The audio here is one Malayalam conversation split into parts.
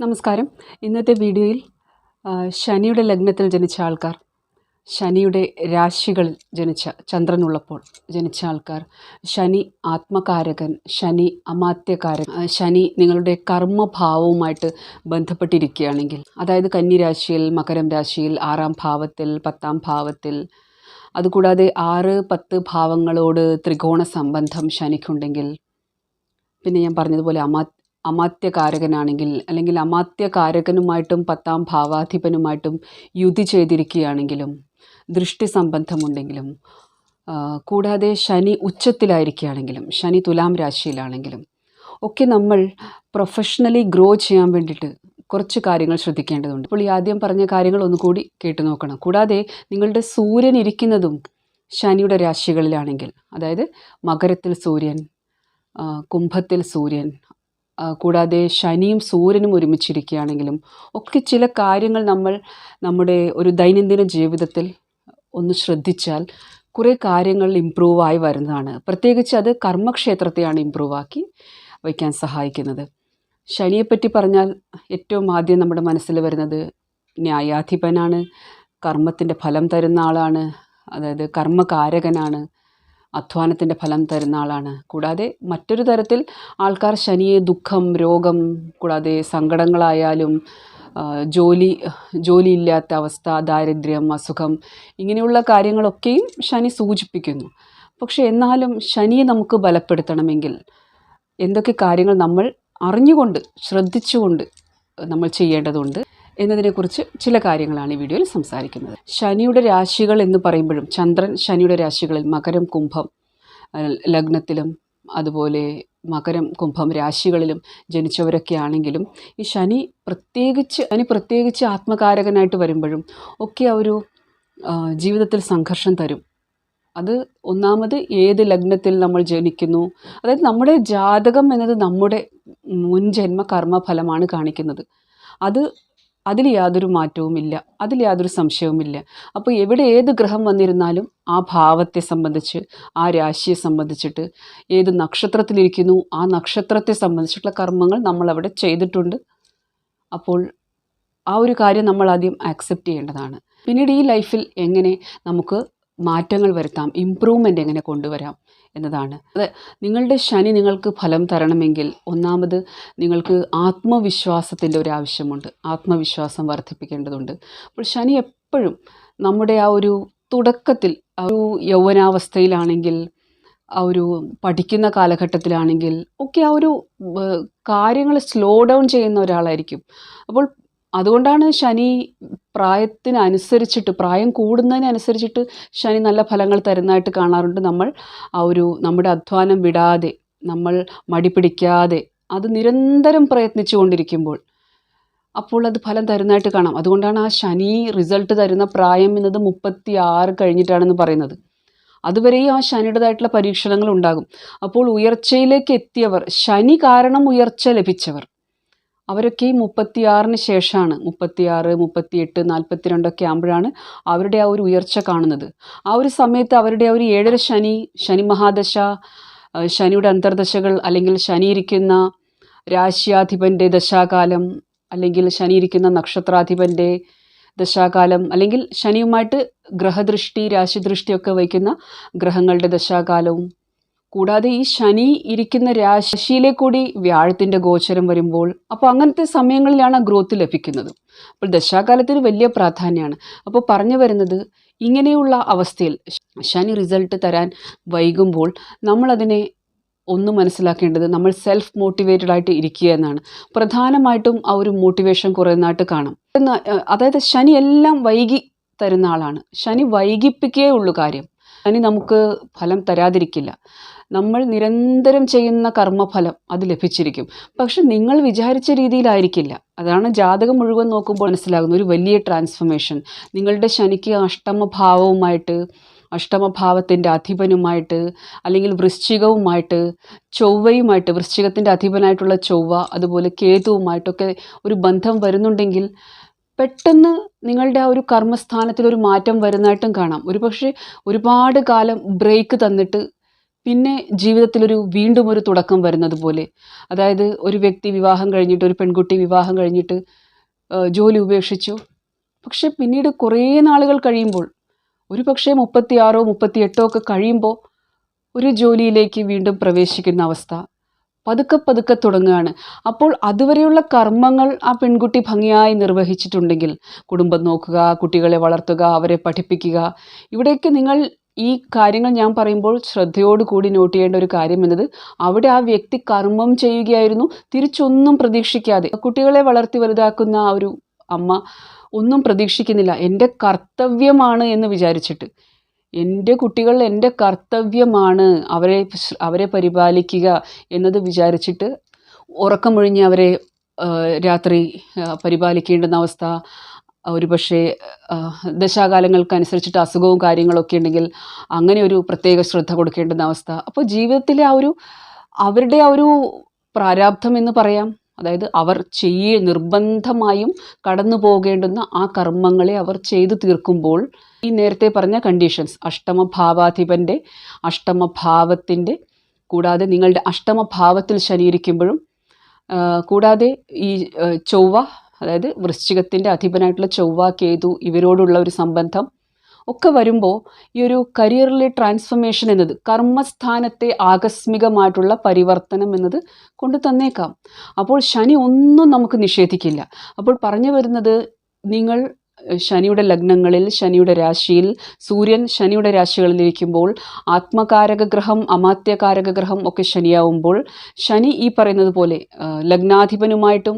നമസ്കാരം. ഇന്നത്തെ വീഡിയോയിൽ ശനിയുടെ ലഗ്നത്തിൽ ജനിച്ച ആൾക്കാർ ശനിയുടെ രാശികളിൽ ജനിച്ച ചന്ദ്രനുള്ളപ്പോൾ ജനിച്ച ആൾക്കാർ ശനി ആത്മകാരകൻ ശനി അമാത്യകാരകൻ ശനി നിങ്ങളുടെ കർമ്മഭാവവുമായിട്ട് ബന്ധപ്പെട്ടിരിക്കുകയാണെങ്കിൽ അതായത് കന്നിരാശിയിൽ മകരം രാശിയിൽ ആറാം ഭാവത്തിൽ പത്താം ഭാവത്തിൽ അതുകൂടാതെ ആറ് പത്ത് ഭാവങ്ങളോട് ത്രികോണ സംബന്ധം ശനിക്കുണ്ടെങ്കിൽ പിന്നെ ഞാൻ പറഞ്ഞതുപോലെ അമാ അമാത്യകാരകനാണെങ്കിൽ അല്ലെങ്കിൽ അമാത്യകാരകനുമായിട്ടും പത്താം ഭാവാധിപനുമായിട്ടും യുതി ചെയ്തിരിക്കുകയാണെങ്കിലും ദൃഷ്ടി സംബന്ധമുണ്ടെങ്കിലും കൂടാതെ ശനി ഉച്ചത്തിലായിരിക്കുകയാണെങ്കിലും ശനി തുലാം രാശിയിലാണെങ്കിലും ഒക്കെ നമ്മൾ പ്രൊഫഷണലി ഗ്രോ ചെയ്യാൻ വേണ്ടിയിട്ട് കുറച്ച് കാര്യങ്ങൾ ശ്രദ്ധിക്കേണ്ടതുണ്ട്. അപ്പോൾ ഈ ആദ്യം പറഞ്ഞ കാര്യങ്ങൾ ഒന്നുകൂടി കേട്ടു നോക്കണം. കൂടാതെ നിങ്ങളുടെ സൂര്യൻ ഇരിക്കുന്നതും ശനിയുടെ രാശികളിലാണെങ്കിൽ അതായത് മകരത്തിൽ സൂര്യൻ കുംഭത്തിൽ സൂര്യൻ കൂടാതെ ശനിയും സൂര്യനും ഒരുമിച്ചിരിക്കുകയാണെങ്കിലും ഒക്കെ ചില കാര്യങ്ങൾ നമ്മൾ നമ്മുടെ ഒരു ദൈനംദിന ജീവിതത്തിൽ ഒന്ന് ശ്രദ്ധിച്ചാൽ കുറേ കാര്യങ്ങൾ ഇമ്പ്രൂവായി വരുന്നതാണ്. പ്രത്യേകിച്ച് അത് കർമ്മക്ഷേത്രത്തെയാണ് ഇമ്പ്രൂവാക്കി വയ്ക്കാൻ സഹായിക്കുന്നത്. ശനിയെപ്പറ്റി പറഞ്ഞാൽ ഏറ്റവും ആദ്യം നമ്മുടെ മനസ്സിൽ വരുന്നത് ന്യായാധിപനാണ് കർമ്മത്തിന്റെ ഫലം തരുന്ന ആളാണ് അതായത് കർമ്മകാരകനാണ്. അധ്വാനത്തിന്റെ ഫലം തരുന്ന ആളാണ്. കൂടാതെ മറ്റൊരു തരത്തിൽ ആൾക്കാർ ശനിയെ ദുഃഖം രോഗം കൂടാതെ സങ്കടങ്ങളായാലും ജോലി ജോലിയില്ലാത്ത അവസ്ഥ ദാരിദ്ര്യം അസുഖം ഇങ്ങനെയുള്ള കാര്യങ്ങളൊക്കെയും ശനി സൂചിപ്പിക്കുന്നു. പക്ഷെ എന്നാലും ശനിയെ നമുക്ക് ബലപ്പെടുത്തണമെങ്കിൽ എന്തൊക്കെ കാര്യങ്ങൾ നമ്മൾ അറിഞ്ഞുകൊണ്ട് ശ്രദ്ധിച്ചുകൊണ്ട് നമ്മൾ ചെയ്യേണ്ടതുണ്ട്. എന്നതിനെക്കുറിച്ച് ചില കാര്യങ്ങളാണ് ഈ വീഡിയോയിൽ സംസാരിക്കുന്നത്. ശനിയുടെ രാശികൾ എന്ന് പറയുമ്പോഴും ചന്ദ്രൻ ശനിയുടെ രാശികളിൽ മകരം കുംഭം ലഗ്നത്തിലും അതുപോലെ മകരം കുംഭം രാശികളിലും ജനിച്ചവരൊക്കെ ആണെങ്കിലും ഈ ശനി പ്രത്യേകിച്ച് ശനി പ്രത്യേകിച്ച് ആത്മകാരകനായിട്ട് വരുമ്പോഴും ഒക്കെ ആ ഒരു ജീവിതത്തിൽ സംഘർഷം തരും. അത് ഒന്നാമത് ഏത് ലഗ്നത്തിൽ നമ്മൾ ജനിക്കുന്നു അതായത് നമ്മുടെ ജാതകം എന്നത് നമ്മുടെ മുൻജന്മ കർമ്മഫലമാണ് കാണിക്കുന്നത്. അത് അതിൽ യാതൊരു മാറ്റവുമില്ല അതിൽ യാതൊരു സംശയവുമില്ല. അപ്പോൾ എവിടെ ഏത് ഗ്രഹം വന്നിരുന്നാലും ആ ഭാവത്തെ സംബന്ധിച്ച് ആ രാശിയെ സംബന്ധിച്ചിട്ട് ഏത് നക്ഷത്രത്തിലിരിക്കുന്നു ആ നക്ഷത്രത്തെ സംബന്ധിച്ചിട്ടുള്ള കർമ്മങ്ങൾ നമ്മളവിടെ ചെയ്തിട്ടുണ്ട്. അപ്പോൾ ആ ഒരു കാര്യം നമ്മൾ ആദ്യം ആക്സെപ്റ്റ് ചെയ്യേണ്ടതാണ്. പിന്നീട് ഈ ലൈഫിൽ എങ്ങനെ നമുക്ക് മാറ്റങ്ങൾ വരുത്താം ഇമ്പ്രൂവ്മെന്റ് എങ്ങനെ കൊണ്ടുവരാം എന്നതാണ്. അത് നിങ്ങളുടെ ശനി നിങ്ങൾക്ക് ഫലം തരണമെങ്കിൽ ഒന്നാമത് നിങ്ങൾക്ക് ആത്മവിശ്വാസത്തിന്റെ ഒരു ആവശ്യമുണ്ട്. ആത്മവിശ്വാസം വർദ്ധിപ്പിക്കേണ്ടതുണ്ട്. അപ്പോൾ ശനി എപ്പോഴും നമ്മുടെ ആ ഒരു തുടക്കത്തിൽ ആ ഒരു യൗവനാവസ്ഥയിലാണെങ്കിൽ ആ ഒരു പഠിക്കുന്ന കാലഘട്ടത്തിലാണെങ്കിൽ ഒക്കെ ആ ഒരു കാര്യങ്ങൾ സ്ലോ ഡൗൺ ചെയ്യുന്ന ഒരാളായിരിക്കും. അപ്പോൾ അതുകൊണ്ടാണ് ശനി പ്രായത്തിനനുസരിച്ചിട്ട് പ്രായം കൂടുന്നതിനനുസരിച്ചിട്ട് ശനി നല്ല ഫലങ്ങൾ തരുന്നതായിട്ട് കാണാറുണ്ട് നമ്മൾ. ആ ഒരു നമ്മുടെ അധ്വാനം വിടാതെ നമ്മൾ മടി പിടിക്കാതെ അത് നിരന്തരം പ്രയത്നിച്ചു കൊണ്ടിരിക്കുമ്പോൾ അപ്പോൾ അത് ഫലം തരുന്നതായിട്ട് കാണാം. അതുകൊണ്ടാണ് ആ ശനി റിസൾട്ട് തരുന്ന പ്രായം എന്നത് മുപ്പത്തി ആറ് കഴിഞ്ഞിട്ടാണെന്ന് പറയുന്നത്. അതുവരെയും ആ ശനിയുടേതായിട്ടുള്ള പരീക്ഷണങ്ങൾ ഉണ്ടാകും. അപ്പോൾ ഉയർച്ചയിലേക്ക് എത്തിയവർ ശനി കാരണം ഉയർച്ച ലഭിച്ചവർ അവരൊക്കെ ഈ മുപ്പത്തിയാറിന് ശേഷമാണ് മുപ്പത്തിയാറ് മുപ്പത്തിയെട്ട് നാൽപ്പത്തിരണ്ടൊക്കെ ആകുമ്പോഴാണ് അവരുടെ ആ ഒരു ഉയർച്ച കാണുന്നത്. ആ ഒരു സമയത്ത് അവരുടെ ആ ഒരു ഏഴര ശനി ശനി മഹാദശ ശനിയുടെ അന്തർദശകൾ അല്ലെങ്കിൽ ശനി ഇരിക്കുന്ന രാശ്യാധിപന്റെ ദശാകാലം അല്ലെങ്കിൽ ശനി ഇരിക്കുന്ന നക്ഷത്രാധിപന്റെ ദശാകാലം അല്ലെങ്കിൽ ശനിയുമായിട്ട് ഗ്രഹദൃഷ്ടി രാശിദൃഷ്ടിയൊക്കെ വയ്ക്കുന്ന ഗ്രഹങ്ങളുടെ ദശാകാലവും കൂടാതെ ഈ ശനി ഇരിക്കുന്ന രാശിയിലെ കൂടി വ്യാഴത്തിന്റെ ഗോചരം വരുമ്പോൾ അപ്പോൾ അങ്ങനത്തെ സമയങ്ങളിലാണ് ഗ്രോത്ത് ലഭിക്കുന്നത്. അപ്പോൾ ദശാകാലത്തിന് വലിയ പ്രാധാന്യമാണ് അപ്പോൾ പറഞ്ഞു വരുന്നത് ഇങ്ങനെയുള്ള അവസ്ഥയിൽ ശനി റിസൾട്ട് തരാൻ വൈകുമ്പോൾ നമ്മളതിനെ ഒന്ന് മനസ്സിലാക്കേണ്ടത് നമ്മൾ സെൽഫ് മോട്ടിവേറ്റഡ് ആയിട്ട് ഇരിക്കുക എന്നാണ്. പ്രധാനമായിട്ടും ആ ഒരു മോട്ടിവേഷൻ കുറയുന്നതായിട്ട് കാണാം. അതായത് ശനി എല്ലാം വൈകി തരുന്ന ആളാണ്. ശനി വൈകിപ്പിക്കേ ഉള്ളൂ കാര്യം. ശനി നമുക്ക് ഫലം തരാതിരിക്കില്ല. നമ്മൾ നിരന്തരം ചെയ്യുന്ന കർമ്മഫലം അത് ലഭിച്ചിരിക്കും. പക്ഷെ നിങ്ങൾ വിചാരിച്ച രീതിയിലായിരിക്കില്ല. അതാണ് ജാതകം മുഴുവൻ നോക്കുമ്പോൾ മനസ്സിലാകുന്ന ഒരു വലിയ ട്രാൻസ്ഫർമേഷൻ നിങ്ങളുടെ ശനിക്ക് അഷ്ടമഭാവവുമായിട്ട് അഷ്ടമഭാവത്തിന്റെ അധിപനുമായിട്ട് അല്ലെങ്കിൽ വൃശ്ചികവുമായിട്ട് ചൊവ്വയുമായിട്ട് വൃശ്ചികത്തിന്റെ അധിപനായിട്ടുള്ള ചൊവ്വ അതുപോലെ കേതുവുമായിട്ടൊക്കെ ഒരു ബന്ധം വരുന്നുണ്ടെങ്കിൽ പെട്ടെന്ന് നിങ്ങളുടെ ആ ഒരു കർമ്മസ്ഥാനത്തിൽ ഒരു മാറ്റം വരുന്നതായിട്ടും കാണാം. ഒരു പക്ഷേ ഒരുപാട് കാലം ബ്രേക്ക് തന്നിട്ട് പിന്നെ ജീവിതത്തിലൊരു വീണ്ടും ഒരു തുടക്കം വരുന്നത് പോലെ. അതായത് ഒരു വ്യക്തി വിവാഹം കഴിഞ്ഞിട്ട് ഒരു പെൺകുട്ടി വിവാഹം കഴിഞ്ഞിട്ട് ജോലി ഉപേക്ഷിച്ചു. പക്ഷെ പിന്നീട് കുറേ നാളുകൾ കഴിയുമ്പോൾ ഒരു പക്ഷേ മുപ്പത്തിയാറോ മുപ്പത്തിയെട്ടോ ഒക്കെ കഴിയുമ്പോൾ ഒരു ജോലിയിലേക്ക് വീണ്ടും പ്രവേശിക്കുന്ന അവസ്ഥ. പതുക്കെ പതുക്കെ തുടങ്ങുകയാണ്. അപ്പോൾ അതുവരെയുള്ള കർമ്മങ്ങൾ ആ പെൺകുട്ടി ഭംഗിയായി നിർവഹിച്ചിട്ടുണ്ടെങ്കിൽ കുടുംബം നോക്കുക കുട്ടികളെ വളർത്തുക അവരെ പഠിപ്പിക്കുക ഇവിടേക്ക് നിങ്ങൾ ഈ കാര്യങ്ങൾ ഞാൻ പറയുമ്പോൾ ശ്രദ്ധയോടുകൂടി നോട്ട് ചെയ്യേണ്ട ഒരു കാര്യം എന്നത് അവിടെ ആ വ്യക്തി കർമ്മം ചെയ്യുകയായിരുന്നു. തിരിച്ചൊന്നും പ്രതീക്ഷിക്കാതെ. കുട്ടികളെ വളർത്തി വലുതാക്കുന്ന ആ ഒരു അമ്മ ഒന്നും പ്രതീക്ഷിക്കുന്നില്ല. എന്റെ കർത്തവ്യമാണ് എന്ന് വിചാരിച്ചിട്ട്. എന്റെ കുട്ടികൾ എന്റെ കർത്തവ്യമാണ്. അവരെ അവരെ പരിപാലിക്കുക എന്നത് വിചാരിച്ചിട്ട് ഉറക്കമൊഴിഞ്ഞ് അവരെ രാത്രി പരിപാലിക്കേണ്ടുന്ന അവസ്ഥ. ഒരു പക്ഷേ ദശാകാലങ്ങൾക്കനുസരിച്ചിട്ട് അസുഖവും കാര്യങ്ങളൊക്കെ ഉണ്ടെങ്കിൽ അങ്ങനെ ഒരു പ്രത്യേക ശ്രദ്ധ കൊടുക്കേണ്ടുന്ന അവസ്ഥ. അപ്പോൾ ജീവിതത്തിലെ ആ ഒരു അവരുടെ ആ ഒരു പ്രാരാബ്ധം എന്ന് പറയാം അതായത് അവർ ചെയ്യ നിർബന്ധമായും കടന്നു പോകേണ്ടുന്ന ആ കർമ്മങ്ങളെ അവർ ചെയ്തു തീർക്കുമ്പോൾ ഈ നേരത്തെ പറഞ്ഞ കണ്ടീഷൻസ് അഷ്ടമഭാവാധിപന്റെ അഷ്ടമഭാവത്തിന്റെ കൂടാതെ നിങ്ങളുടെ അഷ്ടമഭാവത്തിൽ ശനിയിരിക്കുമ്പോഴും കൂടാതെ ഈ ചൊവ്വ അതായത് വൃശ്ചികത്തിന്റെ അധിപനായിട്ടുള്ള ചൊവ്വ കേതു ഇവരോടുള്ള ഒരു സംബന്ധം ഒക്കെ വരുമ്പോൾ ഈ ഒരു കരിയറിലെ ട്രാൻസ്ഫർമേഷൻ എന്നത് കർമ്മസ്ഥാനത്തെ ആകസ്മികമായിട്ടുള്ള പരിവർത്തനം എന്നത് കൊണ്ട് തന്നേക്കാം. അപ്പോൾ ശനി ഒന്നും നമുക്ക് നിഷേധിക്കില്ല. അപ്പോൾ പറഞ്ഞു വരുന്നത് നിങ്ങൾ ശനിയുടെ ലഗ്നങ്ങളിൽ ശനിയുടെ രാശിയിൽ സൂര്യൻ ശനിയുടെ രാശികളിലിരിക്കുമ്പോൾ ആത്മകാരക ഗ്രഹം അമാത്യകാരക ഗ്രഹം ഒക്കെ ശനിയാവുമ്പോൾ ശനി ഈ പറയുന്നത് പോലെ ലഗ്നാധിപനുമായിട്ടും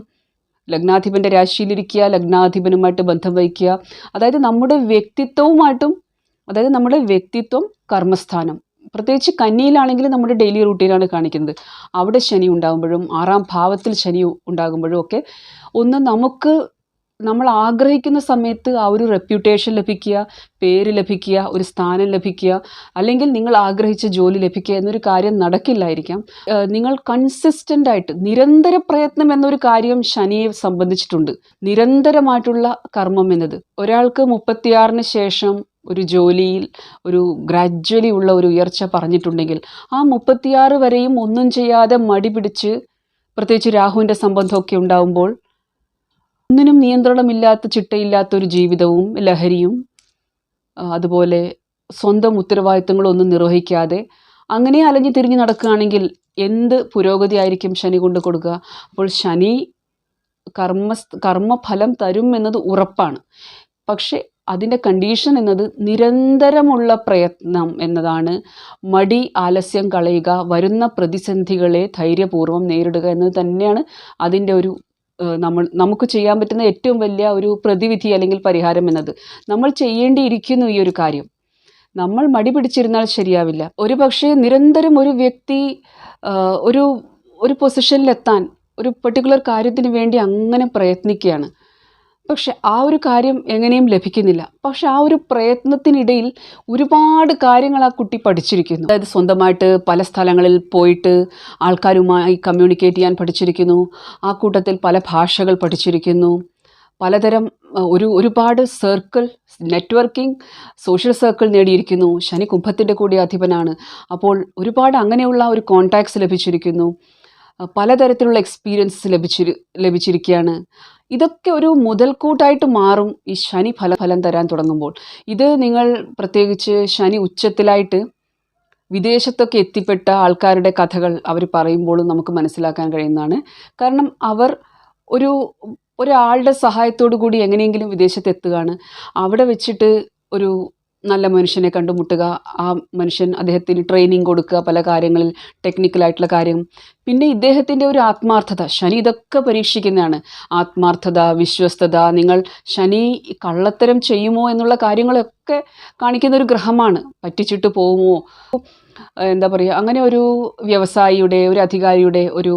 ലഗ്നാധിപന്റെ രാശിയിലിരിക്കുക ലഗ്നാധിപനുമായിട്ട് ബന്ധം വഹിക്കുക. അതായത് നമ്മുടെ വ്യക്തിത്വവുമായിട്ടും അതായത് നമ്മുടെ വ്യക്തിത്വം കർമ്മസ്ഥാനം. പ്രത്യേകിച്ച് കന്നിയിലാണെങ്കിൽ നമ്മുടെ ഡെയിലി റൂട്ടീനാണ് കാണിക്കുന്നത്. അവിടെ ശനി ഉണ്ടാകുമ്പോഴും ആറാം ഭാവത്തിൽ ശനി ഉണ്ടാകുമ്പോഴും ഒക്കെ ഒന്ന് നമുക്ക് നമ്മൾ ആഗ്രഹിക്കുന്ന സമയത്ത് ആ ഒരു റെപ്യൂട്ടേഷൻ ലഭിക്കുക പേര് ലഭിക്കുക ഒരു സ്ഥാനം ലഭിക്കുക അല്ലെങ്കിൽ നിങ്ങൾ ആഗ്രഹിച്ച ജോലി ലഭിക്കുക എന്നൊരു കാര്യം നടക്കില്ലായിരിക്കാം. നിങ്ങൾ കൺസിസ്റ്റന്റ് ആയിട്ട് നിരന്തര പ്രയത്നം എന്നൊരു കാര്യം ശനിയെ സംബന്ധിച്ചിട്ടുണ്ട്. നിരന്തരമായിട്ടുള്ള കർമ്മം എന്നത്. ഒരാൾക്ക് മുപ്പത്തിയാറിന് ശേഷം ഒരു ജോലിയിൽ ഒരു ഗ്രാജ്വലി ഉള്ള ഒരു ഉയർച്ച പറഞ്ഞിട്ടുണ്ടെങ്കിൽ ആ മുപ്പത്തിയാറ് വരെയും ഒന്നും ചെയ്യാതെ മടി പിടിച്ച് പ്രത്യേകിച്ച് രാഹുവിന്റെ സംബന്ധമൊക്കെ ഉണ്ടാവുമ്പോൾ ഒന്നിനും നിയന്ത്രണമില്ലാത്ത ചിട്ടയില്ലാത്ത ഒരു ജീവിതവും ലഹരിയും അതുപോലെ സ്വന്തം ഉത്തരവാദിത്തങ്ങളൊന്നും നിർവഹിക്കാതെ അങ്ങനെ അലഞ്ഞു തിരിഞ്ഞ് നടക്കുകയാണെങ്കിൽ എന്ത് പുരോഗതി ആയിരിക്കും ശനി കൊണ്ട് കൊടുക്കുക? അപ്പോൾ ശനി കർമ്മ കർമ്മഫലം തരും എന്നത് ഉറപ്പാണ്. പക്ഷെ അതിന്റെ കണ്ടീഷൻ എന്നത് നിരന്തരമുള്ള പ്രയത്നം എന്നതാണ്. മടി ആലസ്യം കളയുക വരുന്ന പ്രതിസന്ധികളെ ധൈര്യപൂർവം നേരിടുക എന്നത് തന്നെയാണ് അതിന്റെ ഒരു നമ്മൾ നമുക്ക് ചെയ്യാൻ പറ്റുന്ന ഏറ്റവും വലിയ ഒരു പ്രതിവിധി അല്ലെങ്കിൽ പരിഹാരം എന്നത്. നമ്മൾ ചെയ്യേണ്ടിയിരിക്കുന്നു ഈ ഒരു കാര്യം. നമ്മൾ മടി പിടിച്ചിരുന്നാൽ ശരിയാവില്ല. ഒരു പക്ഷേ നിരന്തരം ഒരു വ്യക്തി ഒരു ഒരു പൊസിഷനിലെത്താൻ ഒരു പെർട്ടിക്കുലർ കാര്യത്തിന് വേണ്ടി അങ്ങനെ പ്രയത്നിക്കുകയാണ്. പക്ഷെ ആ ഒരു കാര്യം എങ്ങനെയും ലഭിക്കുന്നില്ല. പക്ഷെ ആ ഒരു പ്രയത്നത്തിനിടയിൽ ഒരുപാട് കാര്യങ്ങൾ ആ കുട്ടി പഠിച്ചിരിക്കുന്നു. അതായത് സ്വന്തമായിട്ട് പല സ്ഥലങ്ങളിൽ പോയിട്ട് ആൾക്കാരുമായി കമ്മ്യൂണിക്കേറ്റ് ചെയ്യാൻ പഠിച്ചിരിക്കുന്നു. ആ കൂട്ടത്തിൽ പല ഭാഷകൾ പഠിച്ചിരിക്കുന്നു. പലതരം ഒരു ഒരുപാട് സർക്കിൾ നെറ്റ്വർക്കിംഗ് സോഷ്യൽ സർക്കിൾ നേടിയിരിക്കുന്നു. ശനി കുംഭത്തിന്റെ കൂടി അധിപനാണ്. അപ്പോൾ ഒരുപാട് അങ്ങനെയുള്ള ഒരു കോൺടാക്ട്സ് ലഭിച്ചിരിക്കുന്നു. പലതരത്തിലുള്ള എക്സ്പീരിയൻസ് ലഭിച്ചിരി ലഭിച്ചിരിക്കുകയാണ് ഇതൊക്കെ ഒരു മുതൽക്കൂട്ടായിട്ട് മാറും ഈ ശനി ഫല ഫലം തരാൻ തുടങ്ങുമ്പോൾ. ഇത് നിങ്ങൾ പ്രത്യേകിച്ച് ശനി ഉച്ചത്തിലായിട്ട് വിദേശത്തൊക്കെ എത്തിപ്പെട്ട ആൾക്കാരുടെ കഥകൾ അവർ പറയുമ്പോഴും നമുക്ക് മനസ്സിലാക്കാൻ കഴിയുന്നതാണ്. കാരണം അവർ ഒരു ഒരാളുടെ സഹായത്തോടു കൂടി എങ്ങനെയെങ്കിലും വിദേശത്ത് എത്തുകയാണ് അവിടെ വെച്ചിട്ട് ഒരു നല്ല മനുഷ്യനെ കണ്ടുമുട്ടുക ആ മനുഷ്യൻ അദ്ദേഹത്തിന് ട്രെയിനിങ് കൊടുക്കുക പല കാര്യങ്ങളിൽ ടെക്നിക്കലായിട്ടുള്ള കാര്യം. പിന്നെ ഇദ്ദേഹത്തിന്റെ ഒരു ആത്മാർത്ഥത ശനി ഇതൊക്കെ പരീക്ഷിക്കുന്നതാണ്. ആത്മാർത്ഥത വിശ്വസ്തത നിങ്ങൾ ശനി കള്ളത്തരം ചെയ്യുമോ എന്നുള്ള കാര്യങ്ങളൊക്കെ കാണിക്കുന്ന ഒരു ഗ്രഹമാണ്. പറ്റിച്ചിട്ട് പോകുമോ എന്താ പറയുക അങ്ങനെ ഒരു വ്യവസായിയുടെ ഒരു അധികാരിയുടെ ഒരു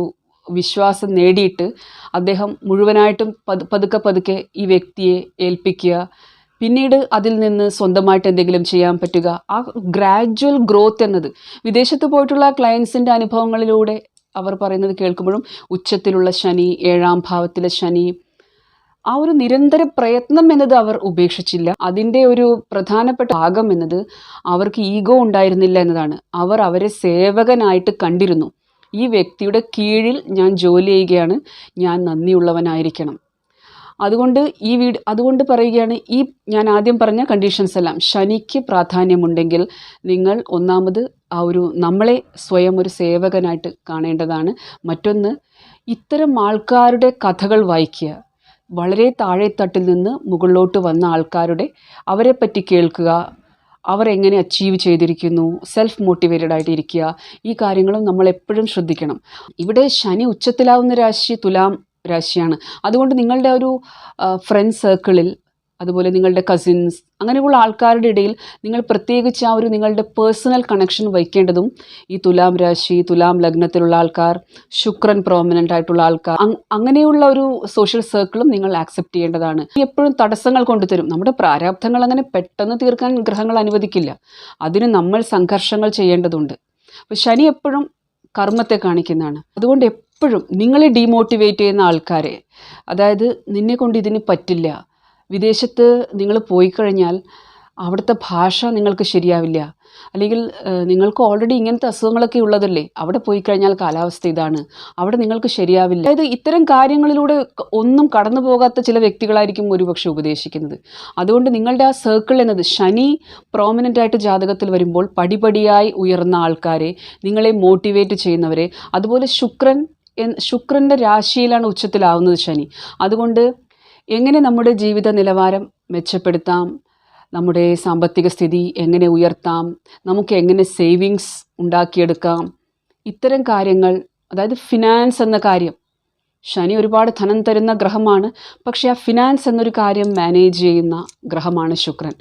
വിശ്വാസം നേടിയിട്ട് അദ്ദേഹം മുഴുവനായിട്ടും പതു പതുക്കെ പതുക്കെ ഈ വ്യക്തിയെ ഏൽപ്പിക്കുക പിന്നീട് അതിൽ നിന്ന് സ്വന്തമായിട്ട് എന്തെങ്കിലും ചെയ്യാൻ പറ്റുക. ആ ഗ്രാജ്വൽ ഗ്രോത്ത് എന്നത് വിദേശത്ത് പോയിട്ടുള്ള ക്ലയൻസിന്റെ അനുഭവങ്ങളിലൂടെ അവർ പറയുന്നത് കേൾക്കുമ്പോഴും ഉച്ചത്തിലുള്ള ശനി ഏഴാം ഭാവത്തിലെ ശനി ആ ഒരു നിരന്തര പ്രയത്നം എന്നത് അവർ ഉപേക്ഷിച്ചില്ല. അതിന്റെ ഒരു പ്രധാനപ്പെട്ട ഭാഗം എന്നത് അവർക്ക് ഈഗോ ഉണ്ടായിരുന്നില്ല എന്നതാണ്. അവർ അവരെ സേവകനായിട്ട് കണ്ടിരുന്നു. ഈ വ്യക്തിയുടെ കീഴിൽ ഞാൻ ജോലി ചെയ്യുകയാണ്. ഞാൻ നന്ദിയുള്ളവനായിരിക്കണം. അതുകൊണ്ട് ഈ വീട് അതുകൊണ്ട് പറയുകയാണ് ഈ ഞാൻ ആദ്യം പറഞ്ഞ കണ്ടീഷൻസ് എല്ലാം. ശനിക്ക് പ്രാധാന്യമുണ്ടെങ്കിൽ നിങ്ങൾ ഒന്നാമത് ആ ഒരു നമ്മളെ സ്വയം ഒരു സേവകനായിട്ട് കാണേണ്ടതാണ്. മറ്റൊന്ന് ഇത്തരം ആൾക്കാരുടെ കഥകൾ വായിക്കുക. വളരെ താഴെത്തട്ടിൽ നിന്ന് മുകളിലോട്ട് വന്ന ആൾക്കാരുടെ അവരെ പറ്റി കേൾക്കുക. അവർ എങ്ങനെ അച്ചീവ് ചെയ്തിരിക്കുന്നു സെൽഫ് മോട്ടിവേറ്റഡ് ആയിട്ട് ഇരിക്കുക ഈ കാര്യങ്ങളും നമ്മൾ എപ്പോഴും ശ്രദ്ധിക്കണം. ഇവിടെ ശനി ഉച്ചത്തിലാവുന്ന രാശി തുലാം രാശിയാണ്. അതുകൊണ്ട് നിങ്ങളുടെ ഒരു ഫ്രണ്ട് സർക്കിളിൽ അതുപോലെ നിങ്ങളുടെ കസിൻസ് അങ്ങനെയുള്ള ആൾക്കാരുടെ ഇടയിൽ നിങ്ങൾ പ്രത്യേകിച്ച് ആ ഒരു നിങ്ങളുടെ പേഴ്സണൽ കണക്ഷൻ വയ്ക്കേണ്ടതും ഈ തുലാം രാശി തുലാം ലഗ്നത്തിലുള്ള ആൾക്കാർ ശുക്രൻ പ്രോമിനന്റ് ആയിട്ടുള്ള ആൾക്കാർ അങ്- അങ്ങനെയുള്ള ഒരു സോഷ്യൽ സർക്കിളും നിങ്ങൾ ആക്സെപ്റ്റ് ചെയ്യേണ്ടതാണ്. എപ്പോഴും തടസ്സങ്ങൾ കൊണ്ടുതരും. നമ്മുടെ പ്രാരാബ്ധങ്ങൾ അങ്ങനെ പെട്ടെന്ന് തീർക്കാൻ ഗ്രഹങ്ങൾ അനുവദിക്കില്ല. അതിന് നമ്മൾ സംഘർഷങ്ങൾ ചെയ്യേണ്ടതുണ്ട്. അപ്പോൾ ശനി എപ്പോഴും കർമ്മത്തെ കാണിക്കുന്നതാണ്. അതുകൊണ്ട് എപ്പോഴും നിങ്ങളെ ഡീമോട്ടിവേറ്റ് ചെയ്യുന്ന ആൾക്കാരെ അതായത് നിന്നെ കൊണ്ട് ഇതിന് പറ്റില്ല വിദേശത്ത് നിങ്ങൾ പോയി കഴിഞ്ഞാൽ അവിടുത്തെ ഭാഷ നിങ്ങൾക്ക് ശരിയാവില്ല അല്ലെങ്കിൽ നിങ്ങൾക്ക് ഓൾറെഡി ഇങ്ങനത്തെ അസുഖങ്ങളൊക്കെ ഉള്ളതല്ലേ അവിടെ പോയി കഴിഞ്ഞാൽ കാലാവസ്ഥ ഇതാണ് അവിടെ നിങ്ങൾക്ക് ശരിയാവില്ല. അതായത് ഇത്തരം കാര്യങ്ങളിലൂടെ ഒന്നും കടന്നു പോകാത്ത ചില വ്യക്തികളായിരിക്കും ഒരുപക്ഷെ ഉപദേശിക്കുന്നത്. അതുകൊണ്ട് നിങ്ങളുടെ ആ സർക്കിൾ എന്നത് ശനി പ്രോമിനന്റ് ആയിട്ട് ജാതകത്തിൽ വരുമ്പോൾ പടിപടിയായി ഉയർന്ന ആൾക്കാരെ നിങ്ങളെ മോട്ടിവേറ്റ് ചെയ്യുന്നവരെ അതുപോലെ ശുക്രൻ ശുക്രന്റെ രാശിയിലാണ് ഉച്ചത്തിലാവുന്നത് ശനി. അതുകൊണ്ട് എങ്ങനെ നമ്മുടെ ജീവിത നിലവാരം മെച്ചപ്പെടുത്താം? നമ്മുടെ സാമ്പത്തിക സ്ഥിതി എങ്ങനെ ഉയർത്താം? നമുക്ക് എങ്ങനെ സേവിങ്സ് ഉണ്ടാക്കിയെടുക്കാം? ഇത്തരം കാര്യങ്ങൾ അതായത് ഫിനാൻസ് എന്ന കാര്യം. ശനി ഒരുപാട് ധനം തരുന്ന ഗ്രഹമാണ്. പക്ഷേ ആ ഫിനാൻസ് എന്നൊരു കാര്യം മാനേജ് ചെയ്യുന്ന ഗ്രഹമാണ് ശുക്രൻ.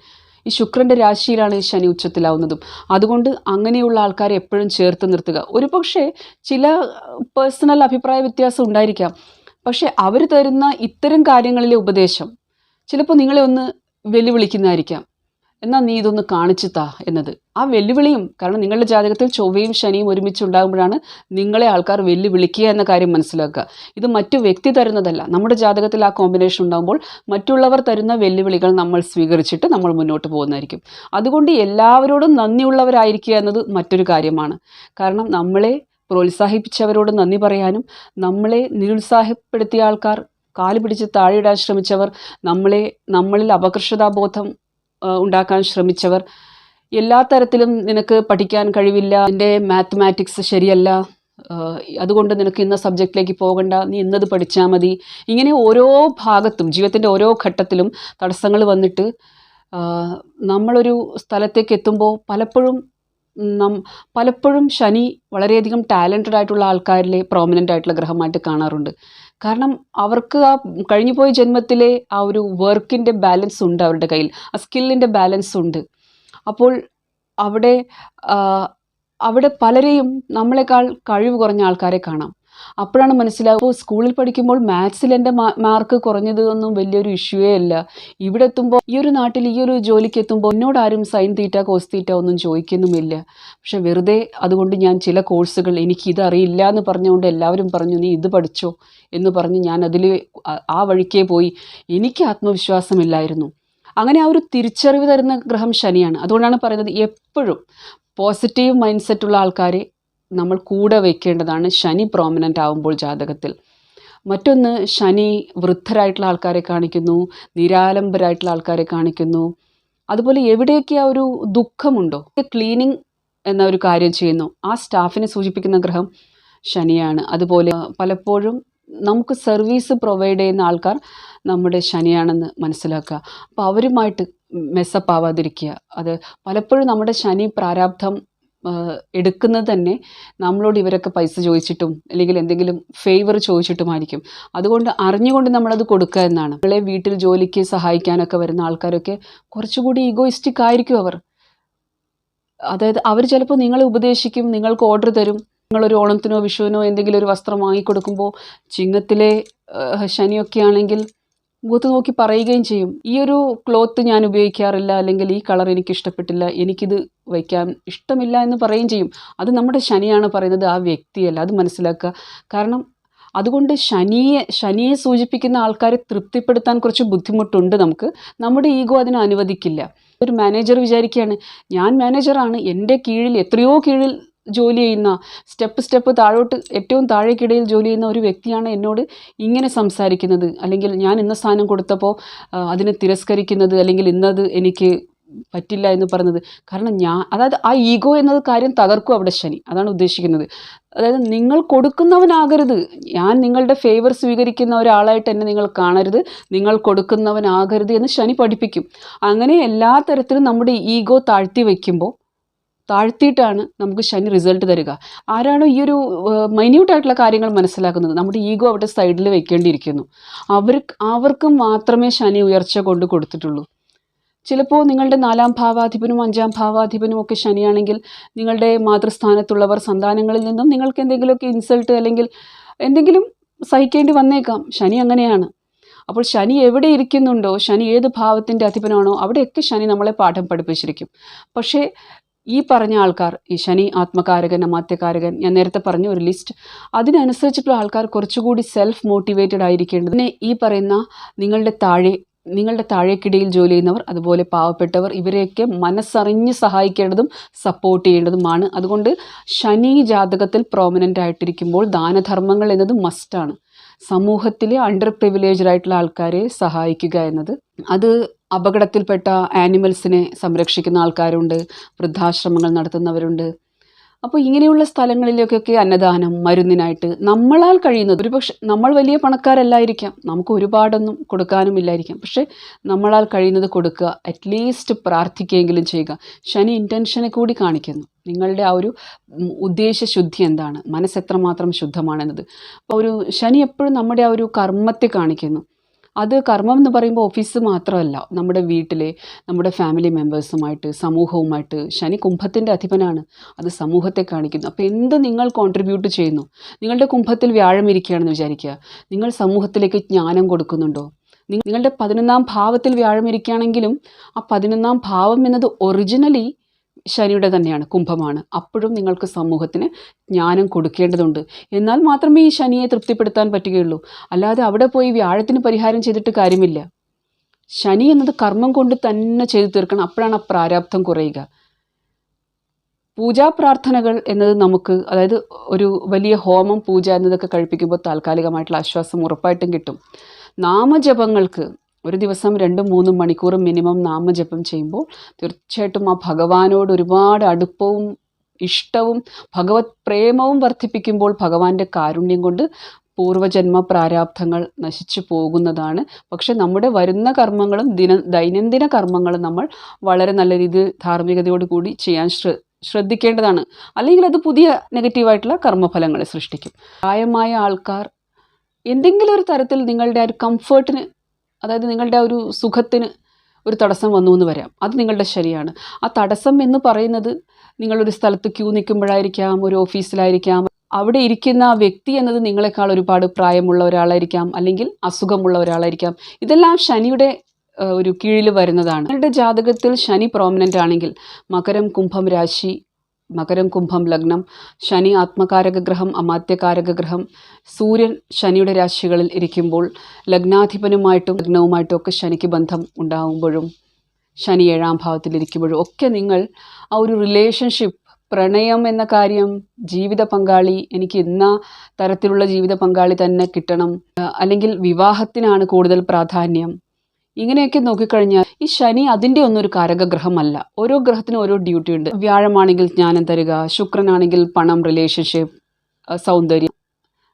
ഈ ശുക്രന്റെ രാശിയിലാണ് ഈ ശനി ഉച്ചത്തിലാവുന്നതും. അതുകൊണ്ട് അങ്ങനെയുള്ള ആൾക്കാരെ എപ്പോഴും ചേർത്ത് നിർത്തുക. ഒരു പക്ഷേ ചില പേഴ്സണൽ അഭിപ്രായ വ്യത്യാസം ഉണ്ടായിരിക്കാം. പക്ഷേ അവർ തരുന്ന ഇത്തരം കാര്യങ്ങളിലെ ഉപദേശം ചിലപ്പോൾ നിങ്ങളെ ഒന്ന് വെല്ലുവിളിക്കുന്നതായിരിക്കാം. എന്നാൽ നീ ഇതൊന്ന് കാണിച്ചു താ എന്നത്. ആ വെല്ലുവിളിയും കാരണം നിങ്ങളുടെ ജാതകത്തിൽ ചൊവ്വയും ശനിയും ഒരുമിച്ച് ഉണ്ടാകുമ്പോഴാണ് നിങ്ങളെ ആൾക്കാർ വെല്ലുവിളിക്കുക എന്ന കാര്യം മനസ്സിലാക്കുക. ഇത് മറ്റു വ്യക്തി തരുന്നതല്ല. നമ്മുടെ ജാതകത്തിൽ ആ കോമ്പിനേഷൻ ഉണ്ടാകുമ്പോൾ മറ്റുള്ളവർ തരുന്ന വെല്ലുവിളികൾ നമ്മൾ സ്വീകരിച്ചിട്ട് നമ്മൾ മുന്നോട്ട് പോകുന്നതായിരിക്കും. അതുകൊണ്ട് എല്ലാവരോടും നന്ദിയുള്ളവരായിരിക്കുക എന്നത് മറ്റൊരു കാര്യമാണ്. കാരണം നമ്മളെ പ്രോത്സാഹിപ്പിച്ചവരോട് നന്ദി പറയാനും നമ്മളെ നിരുത്സാഹപ്പെടുത്തിയ ആൾക്കാർ കാൽ പിടിച്ച് താഴെയിടാൻ ശ്രമിച്ചവർ നമ്മളെ നമ്മളിൽ അപകർഷതാബോധം ഉണ്ടാക്കാൻ ശ്രമിച്ചവർ. എല്ലാ തരത്തിലും നിനക്ക് പഠിക്കാൻ കഴിവില്ല. നിന്റെ മാത്തമാറ്റിക്സ് ശരിയല്ല. അതുകൊണ്ട് നിനക്ക് ഇന്ന സബ്ജക്റ്റിലേക്ക് പോകണ്ട. നീ ഇന്നത് പഠിച്ചാൽ മതി. ഇങ്ങനെ ഓരോ ഭാഗത്തും ജീവിതത്തിന്റെ ഓരോ ഘട്ടത്തിലും തടസ്സങ്ങൾ വന്നിട്ട് നമ്മളൊരു സ്ഥലത്തേക്ക് എത്തുമ്പോൾ പലപ്പോഴും നം പലപ്പോഴും ശനി വളരെയധികം ടാലന്റഡ് ആയിട്ടുള്ള ആൾക്കാരിലെ പ്രോമിനന്റ് ആയിട്ടുള്ള ഗ്രഹമായിട്ട് കാണാറുണ്ട്. കാരണം അവർക്ക് ആ കഴിഞ്ഞുപോയ ജന്മത്തിലെ ആ ഒരു വർക്കിന്റെ ബാലൻസ് ഉണ്ട് അവരുടെ കയ്യിൽ. ആ സ്കില്ലിന്റെ ബാലൻസ് ഉണ്ട്. അപ്പോൾ അവിടെ അവിടെ പലരെയും നമ്മളെക്കാൾ കഴിവ് കുറഞ്ഞ ആൾക്കാരെ കാണാം. അപ്പോഴാണ് മനസ്സിലാവുക സ്കൂളിൽ പഠിക്കുമ്പോൾ മാത്സിൽ എന്റെ മാർക്ക് കുറഞ്ഞത് ഒന്നും വലിയൊരു ഇഷ്യൂവേ അല്ല. ഇവിടെ എത്തുമ്പോൾ ഈ ഒരു നാട്ടിൽ ഈ ഒരു ജോലിക്ക് എത്തുമ്പോൾ എന്നോട് ആരും സൈൻ തീറ്റ കോസ് തീറ്റ ഒന്നും ചോദിക്കുന്നുമില്ല. പക്ഷെ വെറുതെ അതുകൊണ്ട് ഞാൻ ചില കോഴ്സുകൾ എനിക്ക് ഇതറിയില്ല എന്ന് പറഞ്ഞുകൊണ്ട് എല്ലാവരും പറഞ്ഞു നീ ഇത് പഠിച്ചോ എന്ന് പറഞ്ഞ് ഞാൻ അതിൽ ആ വഴിക്കേ പോയി. എനിക്ക് ആത്മവിശ്വാസമില്ലായിരുന്നു. അങ്ങനെ ആ ഒരു തിരിച്ചറിവ് തരുന്ന ഗ്രഹം ശനിയാണ്. അതുകൊണ്ടാണ് പറയുന്നത് എപ്പോഴും പോസിറ്റീവ് മൈൻഡ് സെറ്റുള്ള ആൾക്കാരെ നമ്മൾ കൂടെ വയ്ക്കേണ്ടതാണ് ശനി പ്രോമിനന്റ് ആവുമ്പോൾ ജാതകത്തിൽ. മറ്റൊന്ന് ശനി വൃദ്ധരായിട്ടുള്ള ആൾക്കാരെ കാണിക്കുന്നു നിരാലംബരായിട്ടുള്ള ആൾക്കാരെ കാണിക്കുന്നു. അതുപോലെ എവിടെയൊക്കെ ആ ഒരു ദുഃഖമുണ്ടോ? ക്ലീനിങ് എന്ന ഒരു കാര്യം ചെയ്യുന്നു. ആ സ്റ്റാഫിനെ സൂചിപ്പിക്കുന്ന ഗ്രഹം ശനിയാണ്. അതുപോലെ പലപ്പോഴും നമുക്ക് സർവീസ് പ്രൊവൈഡ് ചെയ്യുന്ന ആൾക്കാർ നമ്മുടെ ശനിയാണെന്ന് മനസ്സിലാക്കുക. അപ്പോൾ അവരുമായിട്ട് മെസ്സപ്പ് ആവാതിരിക്കുക. അത് പലപ്പോഴും നമ്മുടെ ശനി പ്രാരാബ്ധം എടുക്കുന്നത് തന്നെ നമ്മളോട് ഇവരൊക്കെ പൈസ ചോദിച്ചിട്ടും അല്ലെങ്കിൽ എന്തെങ്കിലും ഫേവർ ചോദിച്ചിട്ടുമായിരിക്കും. അതുകൊണ്ട് അറിഞ്ഞുകൊണ്ട് നമ്മളത് കൊടുക്കുക എന്നാണ്. നമ്മളെ വീട്ടിൽ ജോലിക്ക് സഹായിക്കാനൊക്കെ വരുന്ന ആൾക്കാരൊക്കെ കുറച്ചുകൂടി ഈഗോയിസ്റ്റിക് ആയിരിക്കും അവർ. അതായത് അവർ ചിലപ്പോൾ നിങ്ങളെ ഉപദേശിക്കും നിങ്ങൾക്ക് ഓർഡർ തരും. നിങ്ങളൊരു ഓണത്തിനോ വിഷുവിനോ എന്തെങ്കിലും ഒരു വസ്ത്രം വാങ്ങിക്കൊടുക്കുമ്പോൾ ചിങ്ങത്തിലെ ശനിയൊക്കെ ആണെങ്കിൽ മുഖത്ത് നോക്കി പറയുകയും ചെയ്യും. ഈ ഒരു ക്ലോത്ത് ഞാൻ ഉപയോഗിക്കാറില്ല അല്ലെങ്കിൽ ഈ കളർ എനിക്ക് ഇഷ്ടപ്പെട്ടില്ല എനിക്കിത് വയ്ക്കാൻ ഇഷ്ടമില്ല എന്ന് പറയുകയും ചെയ്യും. അത് നമ്മുടെ ശനിയാണ് പറയുന്നത് ആ വ്യക്തിയല്ല. അത് മനസ്സിലാക്കുക. കാരണം അതുകൊണ്ട് ശനിയെ ശനിയെ സൂചിപ്പിക്കുന്ന ആൾക്കാരെ തൃപ്തിപ്പെടുത്താൻ കുറച്ച് ബുദ്ധിമുട്ടുണ്ട് നമുക്ക്. നമ്മുടെ ഈഗോ അതിന് അനുവദിക്കില്ല. ഒരു മാനേജർ വിചാരിക്കുകയാണ് ഞാൻ മാനേജറാണ് എന്റെ കീഴിൽ എത്രയോ കീഴിൽ ജോലി ചെയ്യുന്ന സ്റ്റെപ്പ് സ്റ്റെപ്പ് താഴോട്ട് ഏറ്റവും താഴേക്കിടയിൽ ജോലി ചെയ്യുന്ന ഒരു വ്യക്തിയാണ് എന്നോട് ഇങ്ങനെ സംസാരിക്കുന്നത്. അല്ലെങ്കിൽ ഞാൻ ഇന്ന സ്ഥാനം കൊടുത്തപ്പോൾ അതിനെ തിരസ്കരിക്കുന്നത് അല്ലെങ്കിൽ ഇന്നത് എനിക്ക് പറ്റില്ല എന്ന് പറയുന്നത്. കാരണം ഞാൻ അതായത് ആ ഈഗോ എന്നത് കാര്യം തകർക്കും അവിടെ ശനി. അതാണ് ഉദ്ദേശിക്കുന്നത്. അതായത് നിങ്ങൾ കൊടുക്കുന്നവനാകരുത്. ഞാൻ നിങ്ങളുടെ ഫേവർ സ്വീകരിക്കുന്ന ഒരാളായിട്ട് എന്നെ നിങ്ങൾ കാണരുത്. നിങ്ങൾ കൊടുക്കുന്നവനാകരുത് എന്ന് ശനി പഠിപ്പിക്കും. അങ്ങനെ എല്ലാ തരത്തിലും നമ്മുടെ ഈഗോ താഴ്ത്തി വയ്ക്കുമ്പോൾ താഴ്ത്തിയിട്ടാണ് നമുക്ക് ശനി റിസൾട്ട് തരിക. ആരാണോ ഈ ഒരു മൈന്യൂട്ടായിട്ടുള്ള കാര്യങ്ങൾ മനസ്സിലാക്കുന്നത്? നമ്മുടെ ഈഗോ അവിടെ സൈഡിൽ വെക്കേണ്ടിയിരിക്കുന്നു. അവർ അവർക്ക് മാത്രമേ ശനി ഉയർച്ച കൊണ്ട് കൊടുത്തിട്ടുള്ളൂ. ചിലപ്പോൾ നിങ്ങളുടെ നാലാം ഭാവാധിപനും അഞ്ചാം ഭാവാധിപനും ഒക്കെ ശനിയാണെങ്കിൽ നിങ്ങളുടെ മാതൃസ്ഥാനത്തുള്ളവർ സന്താനങ്ങളിൽ നിന്നും നിങ്ങൾക്ക് എന്തെങ്കിലുമൊക്കെ ഇൻസൾട്ട് അല്ലെങ്കിൽ എന്തെങ്കിലും സഹിക്കേണ്ടി വന്നേക്കാം. ശനി അങ്ങനെയാണ്. അപ്പോൾ ശനി എവിടെ ഇരിക്കുന്നുണ്ടോ ശനി ഏത് ഭാവത്തിന്റെ അധിപനാണോ അവിടെയൊക്കെ ശനി നമ്മളെ പാഠം പഠിപ്പിച്ചിരിക്കും. പക്ഷേ ഈ പറഞ്ഞ ആൾക്കാർ ഈ ശനി ആത്മകാരകൻ അമാത്യകാരകൻ ഞാൻ നേരത്തെ പറഞ്ഞ ഒരു ലിസ്റ്റ് അതിനനുസരിച്ചിട്ടുള്ള ആൾക്കാർ കുറച്ചുകൂടി സെൽഫ് മോട്ടിവേറ്റഡ് ആയിരിക്കേണ്ടത്. പിന്നെ ഈ പറയുന്ന നിങ്ങളുടെ താഴെ നിങ്ങളുടെ താഴേക്കിടയിൽ ജോലി ചെയ്യുന്നവർ അതുപോലെ പാവപ്പെട്ടവർ ഇവരെയൊക്കെ മനസ്സറിഞ്ഞ് സഹായിക്കേണ്ടതും സപ്പോർട്ട് ചെയ്യേണ്ടതുമാണ്. അതുകൊണ്ട് ശനി ജാതകത്തിൽ പ്രോമിനന്റ് ആയിട്ടിരിക്കുമ്പോൾ ദാനധർമ്മങ്ങൾ എന്നത് മസ്റ്റാണ് സമൂഹത്തിലെ അണ്ടർ പ്രിവിലേജ്ഡ് ആയിട്ടുള്ള ആൾക്കാരെ സഹായിക്കുക എന്നത്. അത് അപകടത്തിൽപ്പെട്ട ആനിമൽസിനെ സംരക്ഷിക്കുന്ന ആൾക്കാരുണ്ട് വൃദ്ധാശ്രമങ്ങൾ നടത്തുന്നവരുണ്ട്. അപ്പോൾ ഇങ്ങനെയുള്ള സ്ഥലങ്ങളിലേക്കൊക്കെ അന്നദാനം മരുന്നിനായിട്ട് നമ്മളാൽ കഴിയുന്നത് ഒരുപക്ഷെ നമ്മൾ വലിയ പണക്കാരല്ലായിരിക്കാം. നമുക്ക് ഒരുപാടൊന്നും കൊടുക്കാനും ഇല്ലായിരിക്കാം. പക്ഷേ നമ്മളാൽ കഴിയുന്നത് കൊടുക്കുക അറ്റ്ലീസ്റ്റ് പ്രാർത്ഥിക്കുകയെങ്കിലും ചെയ്യുക. ശനി ഇന്റൻഷനെ കൂടി കാണിക്കുന്നു. നിങ്ങളുടെ ആ ഒരു ഉദ്ദേശ ഉദ്ദേശശുദ്ധി എന്താണ്? മനസ്സ് എത്രമാത്രം ശുദ്ധമാണെന്നത്? അപ്പോൾ ഒരു ശനി എപ്പോഴും നമ്മുടെ ആ ഒരു കർമ്മത്തെ കാണിക്കുന്നു. അത് കർമ്മം എന്ന് പറയുമ്പോൾ ഓഫീസ് മാത്രമല്ല നമ്മുടെ വീട്ടിലെ നമ്മുടെ ഫാമിലി മെമ്പേഴ്സുമായിട്ട് സമൂഹവുമായിട്ട് ശനി കുംഭത്തിന്റെ അധിപനാണ്. അത് സമൂഹത്തെ കാണിക്കുന്നു. അപ്പോൾ എന്ത് നിങ്ങൾ കോൺട്രിബ്യൂട്ട് ചെയ്യുന്നു? നിങ്ങളുടെ കുംഭത്തിൽ വ്യാഴം ഇരിക്കുകയാണെന്ന് വിചാരിക്കുക. നിങ്ങൾ സമൂഹത്തിലേക്ക് ജ്ഞാനം കൊടുക്കുന്നുണ്ടോ? നിങ്ങ- നിങ്ങളുടെ പതിനൊന്നാം ഭാവത്തിൽ വ്യാഴം ഇരിക്കുകയാണെങ്കിലും ആ പതിനൊന്നാം ഭാവം എന്നത് ഒറിജിനലി ശനിയുടെ തന്നെയാണ് കുംഭമാണ്. അപ്പോഴും നിങ്ങൾക്ക് സമൂഹത്തിന് ജ്ഞാനം കൊടുക്കേണ്ടതുണ്ട്. എന്നാൽ മാത്രമേ ഈ ശനിയെ തൃപ്തിപ്പെടുത്താൻ പറ്റുകയുള്ളൂ. അല്ലാതെ അവിടെ പോയി വ്യാഴത്തിന് പരിഹാരം ചെയ്തിട്ട് കാര്യമില്ല. ശനി എന്നത് കർമ്മം കൊണ്ട് തന്നെ ചെയ്തു തീർക്കണം. അപ്പോഴാണ് ആ പ്രാരാബ്ധം കുറയുക. പൂജാ പ്രാർത്ഥനകൾ എന്നത് നമുക്ക് അതായത് ഒരു വലിയ ഹോമം പൂജ എന്നതൊക്കെ കഴിപ്പിക്കുമ്പോൾ താൽക്കാലികമായിട്ടുള്ള ആശ്വാസം ഉറപ്പായിട്ടും കിട്ടും. നാമജപങ്ങൾക്ക് ഒരു ദിവസം രണ്ടും മൂന്നും മണിക്കൂർ മിനിമം നാമജപം ചെയ്യുമ്പോൾ തീർച്ചയായിട്ടും ആ ഭഗവാനോട് ഒരുപാട് അടുപ്പവും ഇഷ്ടവും ഭഗവത് പ്രേമവും വർദ്ധിപ്പിക്കുമ്പോൾ ഭഗവാന്റെ കാരുണ്യം കൊണ്ട് പൂർവജന്മ പ്രാരാബ്ധങ്ങൾ നശിച്ചു പോകുന്നതാണ്. പക്ഷെ നമ്മുടെ വരുന്ന കർമ്മങ്ങളും ദിന ദൈനംദിന കർമ്മങ്ങളും നമ്മൾ വളരെ നല്ല രീതിയിൽ ധാർമ്മികതയോട് കൂടി ചെയ്യാൻ ശ്ര ശ്രദ്ധിക്കേണ്ടതാണ്. അല്ലെങ്കിൽ അത് പുതിയ നെഗറ്റീവായിട്ടുള്ള കർമ്മഫലങ്ങളെ സൃഷ്ടിക്കും. പ്രായമായ ആൾക്കാർ എന്തെങ്കിലും ഒരു തരത്തിൽ നിങ്ങളുടെ ആ ഒരു കംഫേർട്ടിന് അതായത് നിങ്ങളുടെ ആ ഒരു സുഖത്തിന് ഒരു തടസ്സം വന്നു എന്ന് വരാം. അത് നിങ്ങളുടെ ശരിയാണ്. ആ തടസ്സം എന്ന് പറയുന്നത് നിങ്ങളൊരു സ്ഥലത്ത് ക്യൂ നിൽക്കുമ്പോഴായിരിക്കാം ഒരു ഓഫീസിലായിരിക്കാം. അവിടെ ഇരിക്കുന്ന ആ വ്യക്തി എന്നത് നിങ്ങളെക്കാൾ ഒരുപാട് പ്രായമുള്ള ഒരാളായിരിക്കാം അല്ലെങ്കിൽ അസുഖമുള്ള ഒരാളായിരിക്കാം. ഇതെല്ലാം ശനിയുടെ ഒരു കീഴിൽ വരുന്നതാണ്. നിങ്ങളുടെ ജാതകത്തിൽ ശനി പ്രോമിനന്റ് ആണെങ്കിൽ മകരം കുംഭം രാശി മകരം കുംഭം ലഗ്നം ശനി ആത്മകാരക ഗ്രഹം അമാത്യകാരക ഗ്രഹം. സൂര്യൻ ശനിയുടെ രാശികളിൽ ഇരിക്കുമ്പോൾ ലഗ്നാധിപനുമായിട്ടും ലഗ്നവുമായിട്ടും ഒക്കെ ശനിക്ക് ബന്ധം ഉണ്ടാകുമ്പോഴും ശനി ഏഴാം ഭാവത്തിലിരിക്കുമ്പോഴും ഒക്കെ നിങ്ങൾ ആ ഒരു റിലേഷൻഷിപ്പ് പ്രണയം എന്ന കാര്യം ജീവിത പങ്കാളി എനിക്ക് ഇന്ന തരത്തിലുള്ള ജീവിത പങ്കാളി തന്നെ കിട്ടണം അല്ലെങ്കിൽ വിവാഹത്തിനാണ് കൂടുതൽ പ്രാധാന്യം. ഇങ്ങനെയൊക്കെ നോക്കിക്കഴിഞ്ഞാൽ ഈ ശനി അതിന്റെ ഒന്നും ഒരു കാരകഗ്രഹമല്ല. ഓരോ ഗ്രഹത്തിനും ഓരോ ഡ്യൂട്ടി ഉണ്ട്. വ്യാഴമാണെങ്കിൽ ജ്ഞാനം തരിക ശുക്രനാണെങ്കിൽ പണം റിലേഷൻഷിപ്പ് സൗന്ദര്യം